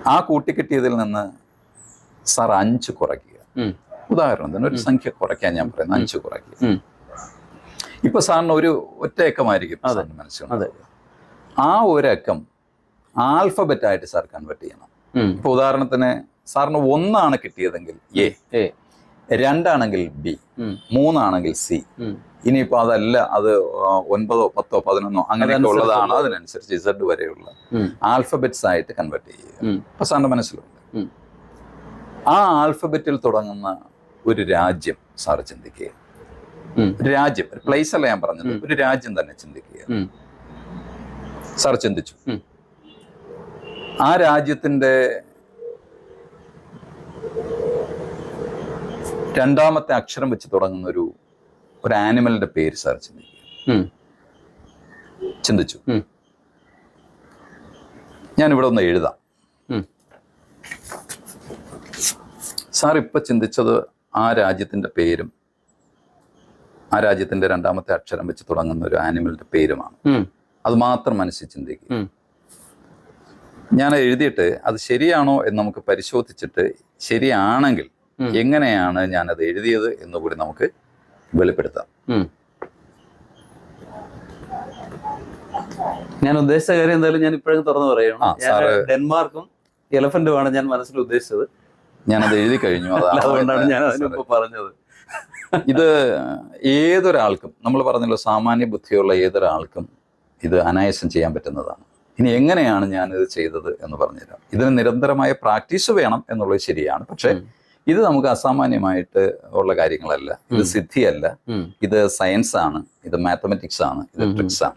ആ കൂട്ടി കിട്ടിയതിൽ നിന്ന് സാർ അഞ്ച് കുറയ്ക്കുക. ഉദാഹരണത്തിന് ഒരു സംഖ്യ കുറയ്ക്കാൻ ഞാൻ പറയുന്നത് അഞ്ച് കുറയ്ക്കുക. ഇപ്പൊ സാറിന് ഒരു ഒറ്റ അക്കമായിരിക്കും അതെ. സാറിന് മനസ്സിലുണ്ടാവുക. ആ ഒരക്കം ആൽഫബറ്റ് ആയിട്ട് സാർ കൺവേർട്ട് ചെയ്യണം. ഇപ്പൊ ഉദാഹരണത്തിന് സാറിന് ഒന്നാണ് കിട്ടിയതെങ്കിൽ എ. രണ്ടാണെങ്കിൽ ബി. മൂന്നാണെങ്കിൽ സി. ഇനിയിപ്പോ അതല്ല അത് ഒൻപതോ പത്തോ പതിനൊന്നോ അങ്ങനെയൊക്കെ ഉള്ളതാണ് അതിനനുസരിച്ച് ഇസഡ് വരെയുള്ള. ആൽഫബറ്റ്സ് ആയിട്ട് കൺവേർട്ട് ചെയ്യുക. അപ്പൊ സാറിന്റെ മനസ്സിലുണ്ട്. ആ ആൽഫബറ്റിൽ തുടങ്ങുന്ന ഒരു രാജ്യം സാർ ചിന്തിക്കുക. രാജ്യം ഒരു പ്ലേസ് അല്ല ഞാൻ പറഞ്ഞത്. ഒരു രാജ്യം തന്നെ ചിന്തിക്കുക. സാർ ചിന്തിച്ചു. ആ രാജ്യത്തിന്റെ രണ്ടാമത്തെ അക്ഷരം വെച്ച് തുടങ്ങുന്ന ഒരു ഒരു ആനിമലിന്റെ പേര് സാർ ചിന്തിക്കുക. ചിന്തിച്ചു ഞാൻ ഇവിടെ ഒന്ന് എഴുതാം. സാർ ഇപ്പൊ ചിന്തിച്ചത് ആ രാജ്യത്തിന്റെ പേരും ആ രാജ്യത്തിന്റെ രണ്ടാമത്തെ അക്ഷരം വെച്ച് തുടങ്ങുന്ന ഒരു ആനിമലിന്റെ പേരുമാണ്. അത് മാത്രം മനസ്സിൽ ചിന്തിക്കുക ഞാൻ എഴുതിയിട്ട് അത് ശരിയാണോ എന്ന് നമുക്ക് പരിശോധിച്ചിട്ട് ശരിയാണെങ്കിൽ. എങ്ങനെയാണ് ഞാൻ അത് എഴുതിയത് എന്ന് കൂടി നമുക്ക് വെളിപ്പെടുത്താം. ഞാൻ ഉദ്ദേശിച്ച കാര്യം എന്തായാലും ഞാൻ ഇപ്പോഴും തുറന്നു പറയണം ഡെൻമാർക്കും എലഫന്റുമാണ് ഞാൻ മനസ്സിൽ ഉദ്ദേശിച്ചത്. ഞാൻ അത് എഴുതി കഴിഞ്ഞു അതുകൊണ്ടാണ് ഞാൻ അതിനിപ്പോ പറഞ്ഞത്. ഇത് ഏതൊരാൾക്കും നമ്മൾ പറഞ്ഞല്ലോ സാമാന്യ ബുദ്ധിയുള്ള ഏതൊരാൾക്കും ഇത് അനായാസം ചെയ്യാൻ പറ്റുന്നതാണ്. ഇനി എങ്ങനെയാണ് ഞാൻ ഇത് ചെയ്തത് എന്ന് പറഞ്ഞുതരാം. ഇതിന് നിരന്തരമായ പ്രാക്ടീസ് വേണം എന്നുള്ളത് ശരിയാണ്. പക്ഷെ. ഇത് നമുക്ക് അസാമാന്യമായിട്ട് ഉള്ള കാര്യങ്ങളല്ല. ഇത് സിദ്ധിയല്ല. ഇത് സയൻസ് ആണ്. ഇത് മാത്തമെറ്റിക്സ് ആണ്. ഇത് ട്രിക്സ് ആണ്.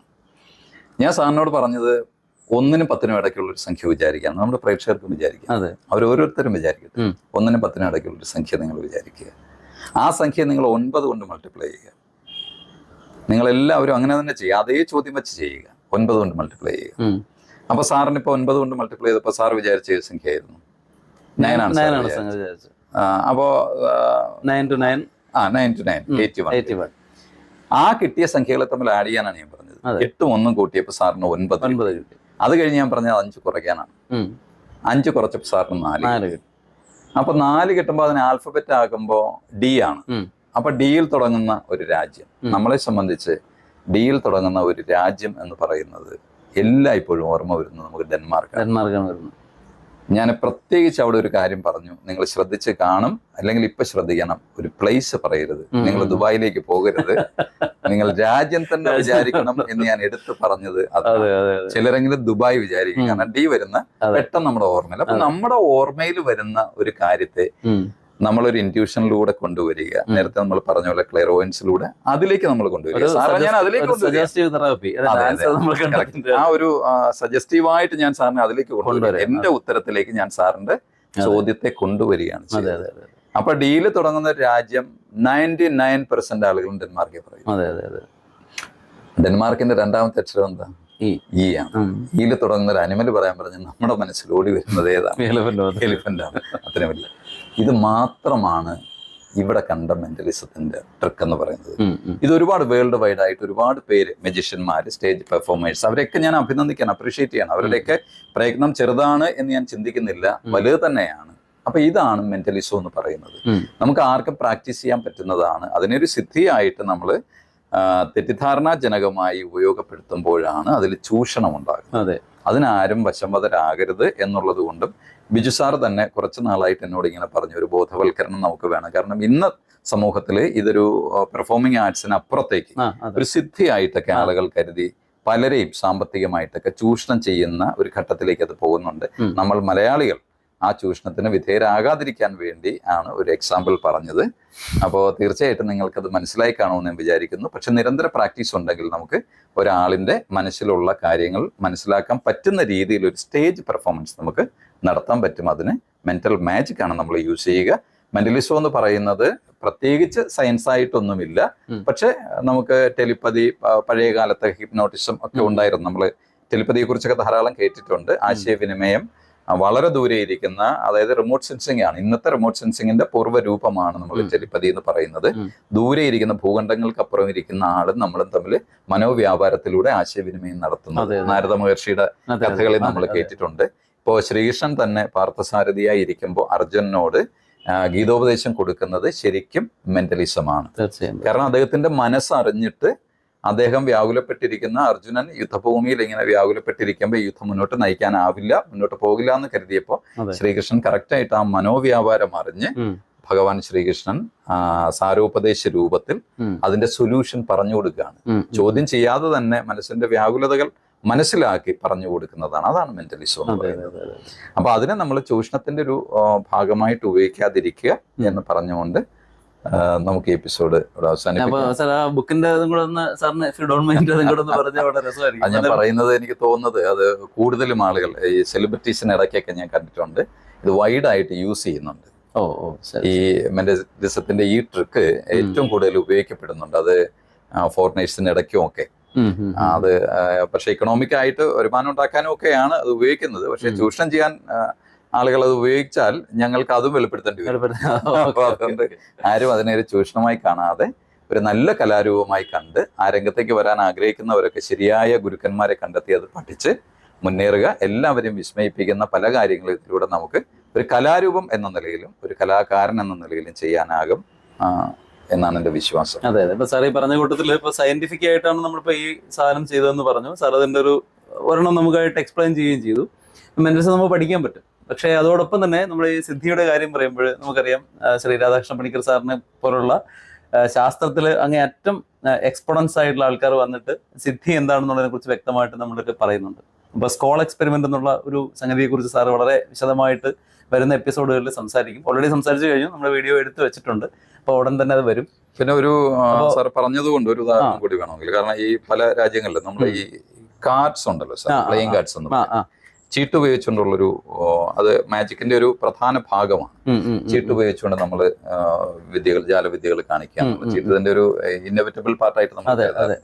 ഞാൻ സാറിനോട് പറഞ്ഞത് ഒന്നിനും പത്തിനും ഇടയ്ക്കുള്ള ഒരു സംഖ്യ വിചാരിക്കാം നമ്മുടെ പ്രേക്ഷകർക്കും വിചാരിക്കാം. അതെ. അവർ ഓരോരുത്തരും വിചാരിക്കട്ടെ. ഒന്നിനും പത്തിനും ഇടയ്ക്കുള്ള ഒരു സംഖ്യ നിങ്ങൾ വിചാരിക്കുക. ആ സംഖ്യ നിങ്ങൾ ഒൻപത് കൊണ്ട് മൾട്ടിപ്ലൈ ചെയ്യുക. നിങ്ങൾ എല്ലാവരും അങ്ങനെ തന്നെ ചെയ്യുക. അതേ ചോദ്യം വെച്ച് ചെയ്യുക. ഒൻപത് കൊണ്ട് മൾട്ടിപ്ലൈ ചെയ്യുക. അപ്പോൾ അപ്പൊ സാറിന് ഇപ്പൊ ഒൻപത് കൊണ്ട് മൾട്ടിപ്ലൈ ചെയ്തപ്പോൾ സാർ വിചാരിച്ച സംഖ്യ ആയിരുന്നു നയനാണ് നയനാണ് അപ്പോ നയൻ ടു നയൻ ആ nine two nine eighty one eighty one ആ കിട്ടിയ സംഖ്യകളെ തമ്മിൽ ആഡ് ചെയ്യാനാണ് ഞാൻ പറഞ്ഞത്. എട്ടും ഒന്നും കൂട്ടിയപ്പോൾ സാറിന് ഒൻപത് ഒൻപത് കിട്ടി. അത് കഴിഞ്ഞ് ഞാൻ പറഞ്ഞത് അഞ്ച് കുറയ്ക്കാനാണ്. അഞ്ച് കുറച്ചപ്പോൾ സാറിന് നാല് നാല് കിട്ടി. അപ്പൊ നാല് കിട്ടുമ്പോൾ അതിന് ആൽഫബറ്റ് ആകുമ്പോൾ ഡി ആണ്. അപ്പൊ ഡിയിൽ തുടങ്ങുന്ന ഒരു രാജ്യം. നമ്മളെ സംബന്ധിച്ച് ഡിയിൽ തുടങ്ങുന്ന ഒരു രാജ്യം എന്ന് പറയുന്നത് എല്ലായ്പ്പോഴും ഓർമ്മ വരുന്നത് നമുക്ക് ഡെൻമാർക്ക് ഡെൻമാർക്കാണ് വരുന്നത്. ഞാൻ പ്രത്യേകിച്ച് അവിടെ ഒരു കാര്യം പറഞ്ഞു. നിങ്ങൾ ശ്രദ്ധിച്ച് കാണും അല്ലെങ്കിൽ ഇപ്പൊ ശ്രദ്ധിക്കണം. ഒരു പ്ലേസ് പറയരുത്. നിങ്ങൾ ദുബായിലേക്ക് പോകരുത്. നിങ്ങൾ രാജ്യം തന്നെ വിചാരിക്കണം എന്ന് ഞാൻ എടുത്തു പറഞ്ഞത് ചിലരെങ്കിലും ദുബായ് വിചാരിക്കും. കാരണം ഡി വരുന്ന പെട്ടെന്ന് നമ്മുടെ ഓർമ്മയിൽ അപ്പൊ നമ്മുടെ ഓർമ്മയിൽ വരുന്ന ഒരു കാര്യത്തെ. നമ്മളൊരു ഇന്റ്യൂഷനിലൂടെ കൊണ്ടുവരിക. നേരത്തെ നമ്മൾ പറഞ്ഞ പോലെ ക്ലെയറോയിൻസിലൂടെ അതിലേക്ക് നമ്മൾ കൊണ്ടുവരിക. ആ ഒരു സജസ്റ്റീവായിട്ട് ഞാൻ സാറിനെ അതിലേക്ക് കൊണ്ടുവരിക. എന്റെ ഉത്തരത്തിലേക്ക് ഞാൻ സാറിന്റെ ചോദ്യത്തെ കൊണ്ടുവരികയാണ് അപ്പൊ ഡീൽ തുടങ്ങുന്ന രാജ്യം നയന്റി നയൻ പെർസെന്റ് ആളുകളും ഡെൻമാർക്കെ പറയും. ഡെൻമാർക്കിന്റെ രണ്ടാമത്തെ അക്ഷരം എന്താ? ഈ. ആണ്. ഉം. തുടങ്ങുന്ന ഒരു അനിമൽ പറയാൻ പറഞ്ഞ നമ്മുടെ മനസ്സിൽ ഓടി വരുന്നത് ഏതാണ്? എലിഫന്റ് ആണ്. അത്രയും അത്രയുമില്ല ഇത് മാത്രമാണ് ഇവിടെ കണ്ട മെന്റലിസത്തിന്റെ ട്രിക്ക് എന്ന് പറയുന്നത്. ഇത് ഒരുപാട് വേൾഡ് വൈഡ് ആയിട്ട് ഒരുപാട് പേര് മെജീഷ്യന്മാർ സ്റ്റേജ് പെർഫോമേഴ്സ് അവരെയൊക്കെ ഞാൻ അഭിനന്ദിക്കാൻ അപ്രീഷിയേറ്റ് ചെയ്യണം. അവരുടെയൊക്കെ പ്രയത്നം ചെറുതാണ് എന്ന് ഞാൻ ചിന്തിക്കുന്നില്ല. വലുത് തന്നെയാണ്. അപ്പൊ ഇതാണ് മെന്റലിസം എന്ന് പറയുന്നത്. നമുക്ക് ആർക്കും പ്രാക്ടീസ് ചെയ്യാൻ പറ്റുന്നതാണ്. അതിനൊരു സിദ്ധിയായിട്ട് നമ്മൾ തെറ്റിദ്ധാരണാജനകമായി ഉപയോഗപ്പെടുത്തുമ്പോഴാണ് അതിൽ ചൂഷണം ഉണ്ടാകുന്നത് അതെ. അതിനാരും വശംവതരാകരുത് എന്നുള്ളത് കൊണ്ടും ബിജു സാർ തന്നെ കുറച്ച് നാളായിട്ട് എന്നോട് ഇങ്ങനെ പറഞ്ഞു ഒരു ബോധവൽക്കരണം നമുക്ക് വേണം. കാരണം ഇന്ന് സമൂഹത്തിൽ ഇതൊരു പെർഫോമിംഗ് ആർട്സിന് അപ്പുറത്തേക്ക് ഒരു സിദ്ധിയായിട്ടൊക്കെ. ആളുകൾ കരുതി പലരെയും സാമ്പത്തികമായിട്ടൊക്കെ ചൂഷണം ചെയ്യുന്ന ഒരു ഘട്ടത്തിലേക്ക് അത് പോകുന്നുണ്ട്. നമ്മൾ മലയാളികൾ ആ ചൂഷണത്തിന് വിധേയരാകാതിരിക്കാൻ വേണ്ടി ആണ് ഒരു എക്സാമ്പിൾ പറഞ്ഞത്. അപ്പോൾ തീർച്ചയായിട്ടും നിങ്ങൾക്കത് മനസ്സിലായി കാണുമെന്ന് ഞാൻ വിചാരിക്കുന്നു. പക്ഷെ നിരന്തര പ്രാക്ടീസ് ഉണ്ടെങ്കിൽ നമുക്ക് ഒരാളിന്റെ മനസ്സിലുള്ള കാര്യങ്ങൾ മനസ്സിലാക്കാൻ പറ്റുന്ന രീതിയിൽ ഒരു സ്റ്റേജ് പെർഫോമൻസ് നമുക്ക് നടത്താൻ പറ്റും. അതിന് മെന്റൽ മാജിക് ആണ് നമ്മൾ യൂസ് ചെയ്യുക. മെന്റലിസം എന്ന് പറയുന്നത് പ്രത്യേകിച്ച് സയൻസ് ആയിട്ടൊന്നുമില്ല. പക്ഷെ നമുക്ക് ടെലിപ്പതി പഴയ കാലത്തെ ഹിപ്നോട്ടിസം ഒക്കെ ഉണ്ടായിരുന്നു. നമ്മൾ ടെലിപ്പതിയെ കുറിച്ചൊക്കെ ധാരാളം കേട്ടിട്ടുണ്ട്. ആശയവിനിമയം വളരെ ദൂരെ ഇരിക്കുന്ന അതായത് റിമോട്ട് സെൻസിങ് ആണ്. ഇന്നത്തെ റിമോട്ട് സെൻസിങ്ങിന്റെ പൂർവ രൂപമാണ് നമ്മൾ ചെലിപ്പതി ടെലിപ്പതി എന്ന് പറയുന്നത്. ദൂരെ ഇരിക്കുന്ന ഭൂഖണ്ഡങ്ങൾക്കപ്പുറം ഇരിക്കുന്ന ആളും നമ്മളും തമ്മിൽ മനോവ്യാപാരത്തിലൂടെ ആശയവിനിമയം നടത്തുന്നത്. നാരദ മഹർഷിയുടെ. കഥകളിൽ നമ്മൾ. കേട്ടിട്ടുണ്ട്. ഇപ്പോൾ ശ്രീകൃഷ്ണൻ തന്നെ പാർത്ഥസാരഥിയായി ഇരിക്കുമ്പോൾ അർജുനനോട് ഗീതോപദേശം കൊടുക്കുന്നത് ശരിക്കും മെന്റലിസമാണ്. കാരണം അദ്ദേഹത്തിന്റെ മനസ്സറിഞ്ഞിട്ട് അദ്ദേഹം വ്യാകുലപ്പെട്ടിരിക്കുന്ന അർജുനൻ യുദ്ധഭൂമിയിൽ ഇങ്ങനെ വ്യാകുലപ്പെട്ടിരിക്കുമ്പോൾ യുദ്ധം മുന്നോട്ട് നയിക്കാനാവില്ല മുന്നോട്ട് പോകില്ല എന്ന് കരുതിയപ്പോൾ ശ്രീകൃഷ്ണൻ കറക്റ്റായിട്ട് ആ മനോവ്യാപാരം അറിഞ്ഞ്. ഭഗവാൻ ശ്രീകൃഷ്ണൻ സാരോപദേശ രൂപത്തിൽ അതിന്റെ സൊല്യൂഷൻ പറഞ്ഞു കൊടുക്കുകയാണ്. ചോദ്യം ചെയ്യാതെ തന്നെ മനസ്സിന്റെ വ്യാകുലതകൾ മനസ്സിലാക്കി പറഞ്ഞു കൊടുക്കുന്നതാണ്. അതാണ് മെന്റലിസം എന്ന് പറയുന്നത്. അപ്പൊ അതിനെ നമ്മൾ ചൂഷണത്തിന്റെ ഒരു ഭാഗമായിട്ട് ഉപയോഗിക്കാതിരിക്കുക എന്ന് പറഞ്ഞുകൊണ്ട് നമുക്ക് ഈ എപ്പിസോഡ് ഇവിടെ അവസാനിപ്പിക്കാം. ബുക്കിന്റെ കൂടെ ഒന്ന് സാറിന് ഞാൻ പറയുന്നത് എനിക്ക് തോന്നുന്നത് അത് കൂടുതലും ആളുകൾ ഈ സെലിബ്രിറ്റീസിന് ഇടയ്ക്കൊക്കെ ഞാൻ കണ്ടിട്ടുണ്ട്. ഇത് വൈഡ് ആയിട്ട് യൂസ് ചെയ്യുന്നുണ്ട്. ഓ ഓ ശരി ഈ മെന്റലിസത്തിന്റെ ഈ ട്രിക്ക് ഏറ്റവും കൂടുതൽ ഉപയോഗിക്കപ്പെടുന്നുണ്ട്. അത് ഫോറിനേഴ്സിന് ഇടയ്ക്കും ഒക്കെ. അത് പക്ഷെ ഇക്കണോമിക് ആയിട്ട് വരുമാനം ഉണ്ടാക്കാനും ഒക്കെയാണ് അത് ഉപയോഗിക്കുന്നത്. പക്ഷെ ചൂഷണം ചെയ്യാൻ ആളുകൾ അത് ഉപയോഗിച്ചാൽ ഞങ്ങൾക്ക് അതും വെളിപ്പെടുത്തേണ്ടി വരും. ആരും അതിനെ ഒരു ചൂഷണമായി കാണാതെ ഒരു നല്ല കലാരൂപമായി കണ്ട് ആ രംഗത്തേക്ക് വരാൻ ആഗ്രഹിക്കുന്നവരൊക്കെ ശരിയായ ഗുരുക്കന്മാരെ കണ്ടെത്തി അത് പഠിച്ച് മുന്നേറുക. എല്ലാവരെയും വിസ്മയിപ്പിക്കുന്ന പല കാര്യങ്ങളും ഇതിലൂടെ നമുക്ക് ഒരു കലാരൂപം എന്ന നിലയിലും ഒരു കലാകാരൻ എന്ന നിലയിലും ചെയ്യാനാകും എന്നാണ് എന്റെ വിശ്വാസം. അതെ അതെ. ഇപ്പൊ സാർ ഈ പറഞ്ഞ കൂട്ടത്തിൽ ഇപ്പൊ സയന്റിഫിക് ആയിട്ടാണ് നമ്മളിപ്പോ ഈ സാധനം ചെയ്തതെന്ന് പറഞ്ഞു. സാർ അതിന്റെ ഒരു ഒരെണ്ണം നമുക്കായിട്ട് എക്സ്പ്ലെയിൻ ചെയ്യുകയും ചെയ്തു. മെന്റൽസ് നമുക്ക് പഠിക്കാൻ പറ്റും. പക്ഷേ അതോടൊപ്പം തന്നെ നമ്മൾ ഈ സിദ്ധിയുടെ കാര്യം പറയുമ്പോൾ നമുക്കറിയാം ശ്രീ രാധാകൃഷ്ണ പണിക്കർ സാറിനെ പോലുള്ള ശാസ്ത്രത്തിൽ അങ്ങേ അറ്റം എക്സ്പെറൻസ് ആയിട്ടുള്ള ആൾക്കാർ വന്നിട്ട് സിദ്ധി എന്താണെന്നുള്ളതിനെ കുറിച്ച് വ്യക്തമായിട്ട് നമ്മളൊക്കെ പറയുന്നുണ്ട്. അപ്പൊ സ്കോൾ എക്സ്പെരിമെന്റ് എന്നുള്ള ഒരു സംഗതിയെ കുറിച്ച് സാർ വളരെ വിശദമായിട്ട് വരുന്ന എപ്പിസോഡുകളിൽ സംസാരിക്കും. ഓൾറെഡി സംസാരിച്ചു കഴിഞ്ഞു നമ്മൾ വീഡിയോ എടുത്ത് വെച്ചിട്ടുണ്ട്. അപ്പോൾ ഉടൻ തന്നെ അത് വരും. പിന്നെ ഒരു സാർ പറഞ്ഞതുകൊണ്ട് ഒരു ഉദാഹരണം കൂടി വേണമെങ്കിൽ. കാരണം ഈ പല രാജ്യങ്ങളിലും നമ്മൾ ഈ കാർഡ്സ് ഉണ്ടല്ലോ സാർ പ്ലേയിങ് കാർഡ്സ് ആ. ചീട്ട് ഉപയോഗിച്ചുകൊണ്ടുള്ളൊരു അത് മാജിക്കിന്റെ ഒരു പ്രധാന ഭാഗമാണ്. ചീട്ട് ഉപയോഗിച്ചുകൊണ്ട് നമ്മൾ വിദ്യകൾ ജാലവിദ്യകൾ കാണിക്കുക ചീട്ടിന്റെ ഒരു ഇന്നോവേറ്റബിൾ പാർട്ടായിട്ട് നമ്മൾ.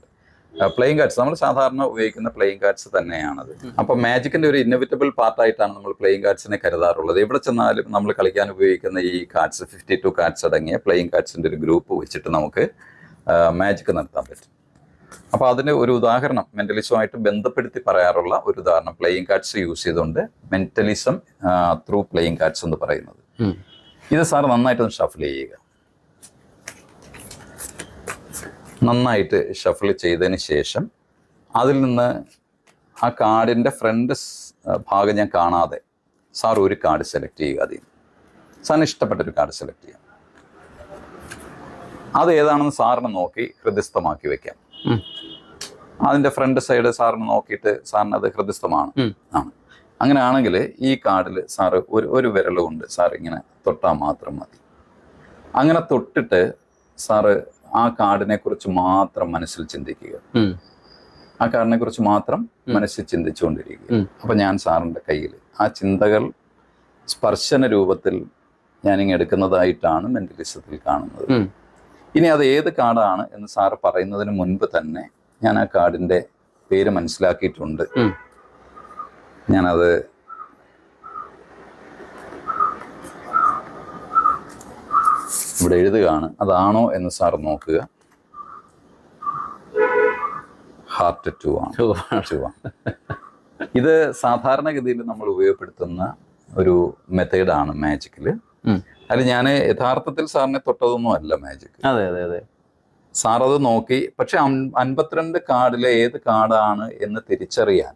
പ്ലേയിങ് കാർഡ്സ് നമ്മൾ സാധാരണ ഉപയോഗിക്കുന്ന പ്ലേയിങ് കാർഡ്സ് തന്നെയാണത്. അപ്പൊ മാജിക്കിന്റെ ഒരു ഇന്നോവേറ്റബിൾ പാർട്ടായിട്ടാണ് നമ്മൾ പ്ലേയിങ് കാർഡ്സിനെ കരുതാറുള്ളത്. എവിടെ ചെന്നാലും നമ്മൾ കളിക്കാൻ ഉപയോഗിക്കുന്ന ഈ കാർഡ്സ് ഫിഫ്റ്റി ടു കാർഡ്സ് അടങ്ങിയ പ്ലേയിങ് കാർഡ്സിന്റെ ഒരു ഗ്രൂപ്പ് വെച്ചിട്ട് നമുക്ക് മാജിക്ക് നടത്താൻ പറ്റും. അപ്പൊ അതിന് ഒരു ഉദാഹരണം മെന്റലിസമായിട്ട് ബന്ധപ്പെടുത്തി പറയാറുള്ള ഒരു ഉദാഹരണം പ്ലേയിങ് കാർഡ്സ് യൂസ് ചെയ്തുകൊണ്ട് മെന്റലിസം ത്രൂ പ്ലേയിങ് കാർഡ്സ് എന്ന് പറയുന്നത്. ഇത് സാർ നന്നായിട്ടൊന്ന് ഷഫിൾ ചെയ്യുക. നന്നായിട്ട് ഷഫിൾ ചെയ്തതിന് ശേഷം അതിൽ നിന്ന് ആ കാർഡിന്റെ ഫ്രണ്ട് ഭാഗം ഞാൻ കാണാതെ സാർ ഒരു കാർഡ് സെലക്ട് ചെയ്യുക അതിൽ സാറിന് ഇഷ്ടപ്പെട്ട ഒരു കാർഡ് സെലക്ട് ചെയ്യാം. അത് ഏതാണെന്ന് സാറിന് നോക്കി ഹൃദയസ്ഥമാക്കി വെക്കാം. ഉം. അതിന്റെ ഫ്രണ്ട് സൈഡ് സാറിന് നോക്കിയിട്ട് സാറിന് അത് ഹൃദയസ്ഥമാണ്. ആണ്. അങ്ങനെയാണെങ്കിൽ ഈ കാർഡിൽ സാറ് ഒരു ഒരു വിരൽ കൊണ്ട് സാർ ഇങ്ങനെ തൊട്ടാൽ മാത്രം മതി. അങ്ങനെ തൊട്ടിട്ട് സാറ് ആ കാർഡിനെ കുറിച്ച് മാത്രം മനസ്സിൽ ചിന്തിക്കുക. ആ കാർഡിനെ കുറിച്ച് മാത്രം മനസ്സിൽ ചിന്തിച്ചുകൊണ്ടിരിക്കുക. അപ്പൊ ഞാൻ സാറിന്റെ കയ്യിൽ ആ ചിന്തകൾ സ്പർശന രൂപത്തിൽ ഞാനിങ്ങ് എടുക്കുന്നതായിട്ടാണ് മെന്റലിസത്തിൽ കാണുന്നത്. ഇനി അത് ഏത് കാർഡാണ് എന്ന് സാറ് പറയുന്നതിന് മുൻപ് തന്നെ ഞാൻ ആ കാർഡിന്റെ പേര് മനസ്സിലാക്കിയിട്ടുണ്ട്. ഞാനത് ഇവിടെ എഴുതുകയാണ്. അതാണോ എന്ന് സാർ നോക്കുക. ഹാർട്ട് ടു ആണ്. ഓ, ടു ആണ്. ഇത് സാധാരണഗതിയിൽ നമ്മൾ ഉപയോഗപ്പെടുത്തുന്ന ഒരു മെത്തേഡാണ് മാജിക്കിൽ അതിൽ ഞാൻ യഥാർത്ഥത്തിൽ സാറിനെ തൊട്ടതൊന്നും അല്ല മാജിക് അതെ അതെ അതെ. സാർ അത് നോക്കി പക്ഷെ അൻപത്തിരണ്ട് കാർഡിലെ ഏത് കാർഡാണ് എന്ന് തിരിച്ചറിയാൻ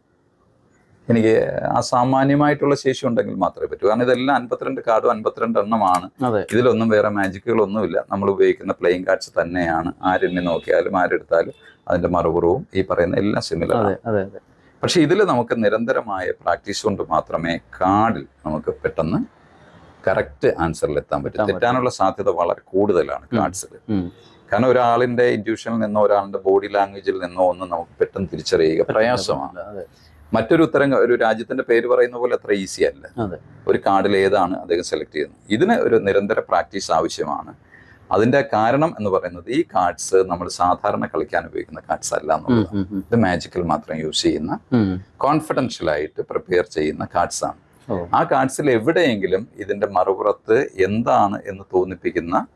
എനിക്ക് അസാമാന്യമായിട്ടുള്ള ശേഷി ഉണ്ടെങ്കിൽ മാത്രമേ പറ്റൂ. കാരണം ഇതെല്ലാം അൻപത്തിരണ്ട് കാർഡും അൻപത്തിരണ്ട് എണ്ണമാണ്. ഇതിലൊന്നും വേറെ മാജിക്കുകളൊന്നുമില്ല നമ്മൾ ഉപയോഗിക്കുന്ന പ്ലേയിങ് കാർഡ്സ് തന്നെയാണ്. ആരെണ്ണി നോക്കിയാലും ആരെടുത്താലും അതിന്റെ മറുപുറവും ഈ പറയുന്ന എല്ലാം സിമിലർ പക്ഷെ ഇതിൽ നമുക്ക് നിരന്തരമായ പ്രാക്ടീസ് കൊണ്ട് മാത്രമേ കാർഡിൽ നമുക്ക് പെട്ടെന്ന് കറക്റ്റ് ആൻസറിൽ എത്താൻ പറ്റും. തെറ്റാനുള്ള സാധ്യത വളരെ കൂടുതലാണ്. കാർഡ്സിൽ കാരണം ഒരാളിന്റെ ഇൻഡ്യൂഷനിൽ നിന്നോ ഒരാളുടെ ബോഡി ലാംഗ്വേജിൽ നിന്നോ ഒന്നും നമുക്ക് പെട്ടെന്ന് തിരിച്ചറിയുക പ്രയാസമാണ്. മറ്റൊരു ഉത്തരം ഒരു രാജ്യത്തിന്റെ പേര് പറയുന്ന പോലെ അത്ര ഈസി അല്ല. ഒരു കാർഡിൽ ഏതാണ് അദ്ദേഹം സെലക്ട് ചെയ്യുന്നത്? ഇതിന് ഒരു നിരന്തര പ്രാക്ടീസ് ആവശ്യമാണ്. അതിന്റെ കാരണം എന്ന് പറയുന്നത് ഈ കാർഡ്സ് നമ്മൾ സാധാരണ കളിക്കാൻ ഉപയോഗിക്കുന്ന കാർഡ്സ് അല്ല എന്നുള്ളത്. ഇത് മാജിക്കൽ മാത്രം യൂസ് ചെയ്യുന്ന കോൺഫിഡൻഷ്യൽ ആയിട്ട് പ്രിപ്പയർ ചെയ്യുന്ന കാർഡ്സ് ആണ്. ആ കാർഡ്സിൽ എവിടെയെങ്കിലും ഇതിന്റെ മറുപുറത്ത് എന്താണ് എന്ന് തോന്നിപ്പിക്കുന്ന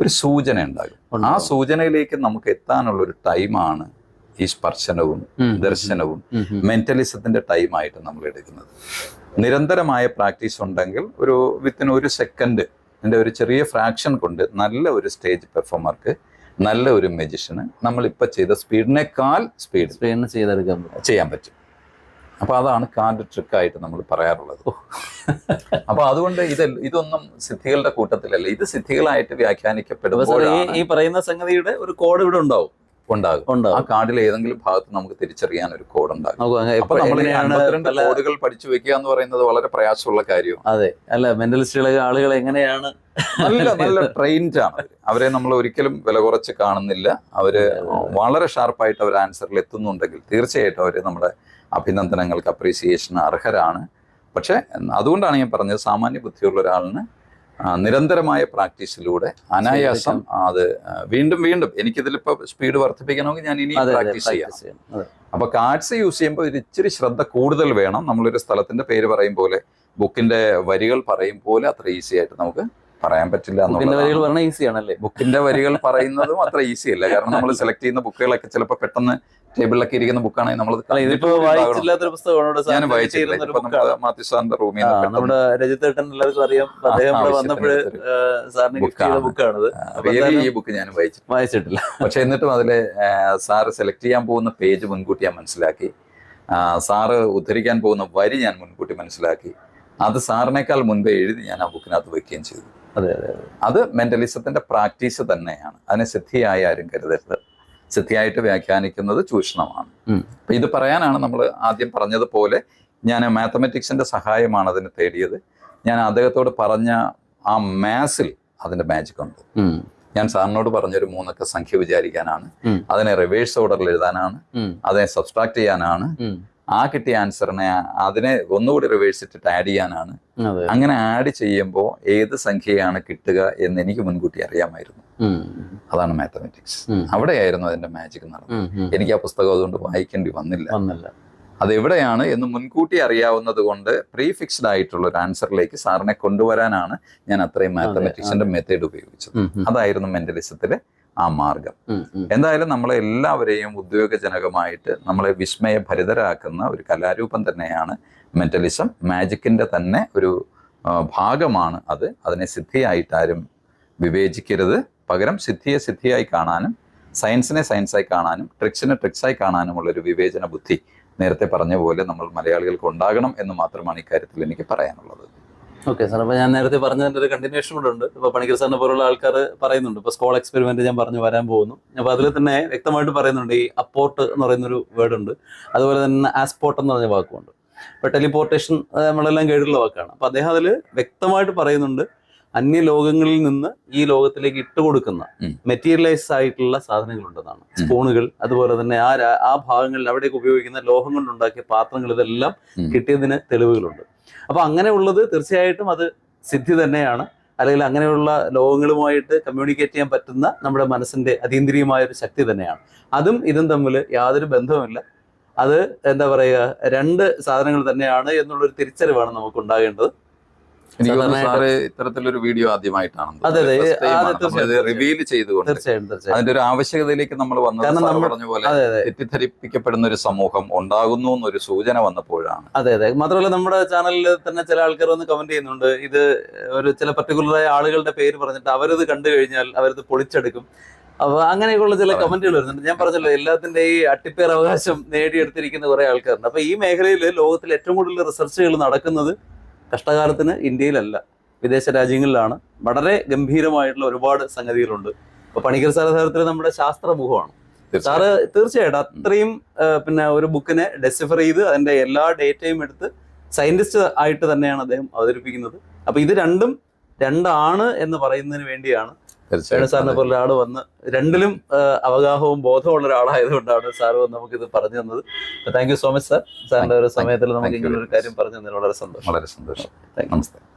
ഒരു സൂചന ഉണ്ടാകും. ആ സൂചനയിലേക്ക് നമുക്ക് എത്താനുള്ള ഒരു ടൈമാണ് ഈ സ്പർശനവും ദർശനവും. മെന്റലിസത്തിന്റെ ടൈമായിട്ട് നമ്മൾ എടുക്കുന്നത്. നിരന്തരമായ പ്രാക്ടീസ് ഉണ്ടെങ്കിൽ ഒരു വിത്തിൻ ഒരു സെക്കൻഡ് എന്റെ ഒരു ചെറിയ ഫ്രാക്ഷൻ കൊണ്ട് നല്ല ഒരു സ്റ്റേജ് പെർഫോമർക്ക് നല്ല ഒരു നമ്മൾ നമ്മളിപ്പോൾ ചെയ്ത സ്പീഡിനേക്കാൾ സ്പീഡ് ചെയ്തെടുക്കാൻ ചെയ്യാൻ പറ്റും. അപ്പോൾ അതാണ് കാർഡ് ട്രിക്കായിട്ട് നമ്മൾ പറയാറുള്ളത്. അപ്പോൾ അതുകൊണ്ട് ഇത് ഇതൊന്നും സിദ്ധികളുടെ കൂട്ടത്തിലല്ല. ഇത് സിദ്ധികളായിട്ട് വ്യാഖ്യാനിക്കപ്പെടുന്നത് ഈ പറയുന്ന സംഗതിയുടെ ഒരു കോഡ് ഇവിടെ ഉണ്ടാവും. ഉണ്ടാകും. ആ കാർഡിൽ ഏതെങ്കിലും ഭാഗത്ത് നമുക്ക് തിരിച്ചറിയാൻ ഒരു കോഡ് ഉണ്ടാകും. കോഡുകൾ പഠിച്ചു വെക്കുക എന്ന് പറയുന്നത് വളരെ പ്രയാസമുള്ള കാര്യമാണ്. അതെ. അല്ല മെന്റലിസ്റ്റുകളെ ആളുകൾ എങ്ങനെയാണ്? നല്ല നല്ല ട്രെയിൻഡ് ആണ് അവരെ. നമ്മൾ ഒരിക്കലും വില കുറച്ച് കാണുന്നില്ല. അവർ വളരെ ഷാർപ്പായിട്ട് അവർ ആൻസറിൽ എത്തുന്നുണ്ടെങ്കിൽ തീർച്ചയായിട്ടും അവർ നമ്മുടെ അഭിനന്ദനങ്ങൾക്ക് അപ്രീസിയേഷന് അർഹരാണ്. പക്ഷേ അതുകൊണ്ടാണ് ഞാൻ പറഞ്ഞത് സാമാന്യ ബുദ്ധിയുള്ള ഒരാളിന് നിരന്തരമായ പ്രാക്ടീസിലൂടെ അനായാസം അത് വീണ്ടും വീണ്ടും എനിക്കിതിലിപ്പോ സ്പീഡ് വർദ്ധിപ്പിക്കണമെങ്കിൽ ഞാൻ ഇനി പ്രാക്ടീസ് ചെയ്യാം. അപ്പോൾ കാർഡ്സ് യൂസ് ചെയ്യുമ്പോൾ ഒരു ഇച്ചിരി ശ്രദ്ധ കൂടുതൽ വേണം. നമ്മളൊരു സ്ഥലത്തിന്റെ പേര് പറയും പോലെ ബുക്കിന്റെ വരികൾ പറയും പോലെ അത്ര ഈസി ആയിട്ട് നമുക്ക് പറയാൻ പറ്റില്ല വരികൾ പറഞ്ഞാൽ ഈസി ആണല്ലേ? ബുക്കിന്റെ വരികൾ പറയുന്നതും അത്ര ഈസി അല്ല. കാരണം നമ്മൾ സെലക്ട് ചെയ്യുന്ന ബുക്കുകളൊക്കെ ചിലപ്പോൾ പെട്ടെന്ന് ടേബിളിലൊക്കെ ഇരിക്കുന്ന ബുക്കാണെങ്കിൽ നമ്മൾ ഞാൻ മാത്യു സാറിന്റെ റൂമിൽ നമ്മുടെ രജിത്തേട്ടൻ എല്ലാവർക്കും അറിയാം. അദ്ദേഹം സാറിന്. ബുക്കാണിത് എന്തായാലും ഈ ബുക്ക് ഞാൻ വായിച്ചു വായിച്ചിട്ടില്ല. പക്ഷെ എന്നിട്ടും അതിലെ സാറ് സെലക്ട് ചെയ്യാൻ പോകുന്ന പേജ് മുൻകൂട്ടി ഞാൻ മനസ്സിലാക്കി. സാറ് ഉദ്ധരിക്കാൻ പോകുന്ന വരി ഞാൻ മുൻകൂട്ടി മനസ്സിലാക്കി. അത് സാറിനേക്കാൾ മുൻപേ എഴുതി ഞാൻ ആ ബുക്കിനകത്ത് വെക്കുകയും ചെയ്തു. അതെ അതെ അതെ. അത് മെന്റലിസത്തിന്റെ പ്രാക്ടീസ് തന്നെയാണ്. അതിനെ സിദ്ധിയായി ആരും കരുതരുത്. സിദ്ധിയായിട്ട് വ്യാഖ്യാനിക്കുന്നത് ചൂഷണമാണ്. അപ്പൊ ഇത് പറയാനാണ് നമ്മൾ ആദ്യം പറഞ്ഞതുപോലെ ഞാൻ മാത്തമെറ്റിക്സിന്റെ സഹായമാണ് അതിന് തേടിയത്. ഞാൻ അദ്ദേഹത്തോട് പറഞ്ഞ ആ മാത്സിൽ അതിന്റെ മാജിക് ഉണ്ട്. ഞാൻ സാറിനോട് പറഞ്ഞൊരു മൂന്നൊക്കെ സംഖ്യ വിചാരിക്കാനാണ്. അതിനെ റിവേഴ്സ് ഓർഡറിൽ എഴുതാനാണ്. അതിനെ സബ്സ്ട്രാക്ട് ചെയ്യാനാണ്. ആ കിട്ടിയ ആൻസറിനെ അതിനെ ഒന്നുകൂടി റിവേഴ്സ് ഇട്ടിട്ട് ആഡ് ചെയ്യാനാണ്. അങ്ങനെ ആഡ് ചെയ്യുമ്പോൾ ഏത് സംഖ്യയാണ് കിട്ടുക എന്ന് എനിക്ക് മുൻകൂട്ടി അറിയാമായിരുന്നു. അതാണ് മാത്തമെറ്റിക്സ്. അവിടെയായിരുന്നു അതിന്റെ മാജിക് നടന്നത്. എനിക്ക് ആ പുസ്തകം അതുകൊണ്ട് വായിക്കേണ്ടി വന്നില്ല. അതെവിടെയാണ് അത് എവിടെയാണ് എന്ന് മുൻകൂട്ടി അറിയാവുന്നത് കൊണ്ട് പ്രീഫിക്സ്ഡ് ആയിട്ടുള്ള ഒരു ആൻസറിലേക്ക് സാറിനെ കൊണ്ടുവരാനാണ് ഞാൻ അത്രയും മാത്തമെറ്റിക്സിന്റെ മെത്തേഡ് ഉപയോഗിച്ചത്. അതായിരുന്നു മെന്റലിസത്തിലെ ആ മാർഗം. എന്തായാലും നമ്മളെ എല്ലാവരെയും ഉദ്യോഗജനകമായിട്ട് നമ്മളെ വിസ്മയഭരിതരാക്കുന്ന ഒരു കലാരൂപം തന്നെയാണ് മെന്റലിസം മാജിക്കിന്റെ തന്നെ ഒരു ഭാഗമാണ് അത്. അതിനെ സിദ്ധിയായിട്ട് ആരും വിവേചിക്കരുത്. പകരം സിദ്ധിയെ സിദ്ധിയായി കാണാനും സയൻസിനെ സയൻസായി കാണാനും ട്രിക്സിനെ ട്രിക്സായി കാണാനുമുള്ള ഒരു വിവേചന ബുദ്ധി നേരത്തെ പറഞ്ഞ പോലെ നമ്മൾ മലയാളികൾക്ക് ഉണ്ടാകണം എന്ന് മാത്രമാണ് ഇക്കാര്യത്തിൽ എനിക്ക് പറയാനുള്ളത്. ഓക്കെ സാർ അപ്പൊ ഞാൻ നേരത്തെ പറഞ്ഞതിന്റെ ഒരു കണ്ടിന്യൂഷൻ കൂടെ ഉണ്ട്. ഇപ്പൊ പണിക്കർ സാറിനെ പോലുള്ള ആൾക്കാർ പറയുന്നുണ്ട്. ഇപ്പൊ സ്കോൾ എക്സ്പെരിമെന്റ് ഞാൻ പറഞ്ഞു വരാൻ പോകുന്നു. അപ്പൊ അതിൽ തന്നെ വ്യക്തമായിട്ട് പറയുന്നുണ്ട് ഈ അപ്പോർട്ട് എന്ന് പറയുന്ന ഒരു വേർഡ് ഉണ്ട്. അതുപോലെ തന്നെ ആസ്പോർട്ട് എന്ന് പറഞ്ഞ വാക്കുണ്ട് ഇപ്പൊ ടെലിപോർട്ടേഷൻ നമ്മളെല്ലാം കേട്ടിട്ടുള്ള വാക്കാണ്. അപ്പൊ അദ്ദേഹം അതിൽ വ്യക്തമായിട്ട് പറയുന്നുണ്ട് അന്യ ലോകങ്ങളിൽ നിന്ന് ഈ ലോകത്തിലേക്ക് ഇട്ടുകൊടുക്കുന്ന കൊടുക്കുന്ന മെറ്റീരിയലൈസ് ആയിട്ടുള്ള സാധനങ്ങളുണ്ടെന്നാണ്. സ്പൂണുകൾ അതുപോലെ തന്നെ ആ ആ ഭാഗങ്ങളിൽ അവിടേക്ക് ഉപയോഗിക്കുന്ന ലോഹം കൊണ്ടുണ്ടാക്കിയ പാത്രങ്ങൾ ഇതെല്ലാം. കിട്ടിയതിന് തെളിവുകളുണ്ട്. അപ്പൊ അങ്ങനെയുള്ളത് തീർച്ചയായിട്ടും അത് സിദ്ധി തന്നെയാണ്. അല്ലെങ്കിൽ അങ്ങനെയുള്ള ലോകങ്ങളുമായിട്ട് കമ്മ്യൂണിക്കേറ്റ് ചെയ്യാൻ പറ്റുന്ന നമ്മുടെ മനസ്സിന്റെ അതീന്ദ്രിയമായ ഒരു ശക്തി തന്നെയാണ്. അതും ഇതും തമ്മിൽ യാതൊരു ബന്ധവുമില്ല. അത് എന്താ പറയുക രണ്ട് സാധനങ്ങൾ തന്നെയാണ് എന്നുള്ളൊരു തിരിച്ചറിവാണ് നമുക്ക് ഉണ്ടാകേണ്ടത് എനിക്ക് തോന്നുന്നു സാധാരണയായിട്ട് സാറ് ഇത്തരത്തിലൊരു വീഡിയോ ആദ്യമായിട്ടാണ്. അതെ, അതെ. റിവീൽ ചെയ്തുകൊണ്ട് തീർച്ചയായും തീർച്ചയായും. അതിന്റെ ഒരു ആവശ്യകതയിലേക്ക് നമ്മൾ വന്നത് പറഞ്ഞ പോലെ തെറ്റിദ്ധരിപ്പിക്കപ്പെടുന്ന ഒരു സമൂഹം ഉണ്ടാകുന്നു എന്നൊരു സൂചന വന്നപ്പോഴാണ്. അതെ അതെ. മാത്രമല്ല നമ്മുടെ ചാനലിൽ തന്നെ ചില ആൾക്കാർ വന്ന് കമന്റ് ചെയ്യുന്നുണ്ട്. ഇത് ഒരു ചില പർട്ടിക്കുലറായ ആളുകളുടെ പേര് പറഞ്ഞിട്ട് അവരത് കണ്ടു കഴിഞ്ഞാൽ അവരത് പൊളിച്ചെടുക്കും. അപ്പൊ അങ്ങനെയൊക്കെയുള്ള ചില. കമന്റുകൾ വരുന്നുണ്ട്. ഞാൻ പറഞ്ഞല്ലോ എല്ലാത്തിന്റെ ഈ അട്ടിപ്പേർ അവകാശം നേടിയെടുത്തിരിക്കുന്ന കുറെ ആൾക്കാരുണ്ട്. അപ്പൊ ഈ മേഖലയിൽ ലോകത്തിൽ ഏറ്റവും കൂടുതൽ റിസർച്ചുകൾ നടക്കുന്നത് കഷ്ടകാലത്തിന് ഇന്ത്യയിലല്ല വിദേശ രാജ്യങ്ങളിലാണ്. വളരെ ഗംഭീരമായിട്ടുള്ള ഒരുപാട് സംഗതികളുണ്ട്. ഇപ്പൊ പണിക്കർ സാർ തരത്തിൽ നമ്മുടെ ശാസ്ത്രമുഖമാണ്. സാറ് തീർച്ചയായിട്ടും അത്രയും പിന്നെ ഒരു ബുക്കിനെ ഡെസിഫർ ചെയ്ത് അതിന്റെ എല്ലാ ഡേറ്റയും എടുത്ത് സയന്റിസ്റ്റ് ആയിട്ട് തന്നെയാണ് അദ്ദേഹം അവതരിപ്പിക്കുന്നത്. അപ്പൊ ഇത് രണ്ടും രണ്ടാണ് എന്ന് പറയുന്നതിന് വേണ്ടിയാണ് വേണു സാറിനെ പോലെ ഒരാൾ വന്ന് രണ്ടിലും അവഗാഹവും ബോധമുള്ള ഒരാളായതുകൊണ്ടാണ് സാർ വന്ന് നമുക്ക് ഇത് പറഞ്ഞു തന്നത്. Thank you so much sir സാറിന്റെ ഒരു. സമയത്തിൽ നമുക്ക് ഇങ്ങനെ ഒരു കാര്യം പറഞ്ഞു തന്നതിൽ വളരെ സന്തോഷം. വളരെ സന്തോഷം. നമസ്തേ.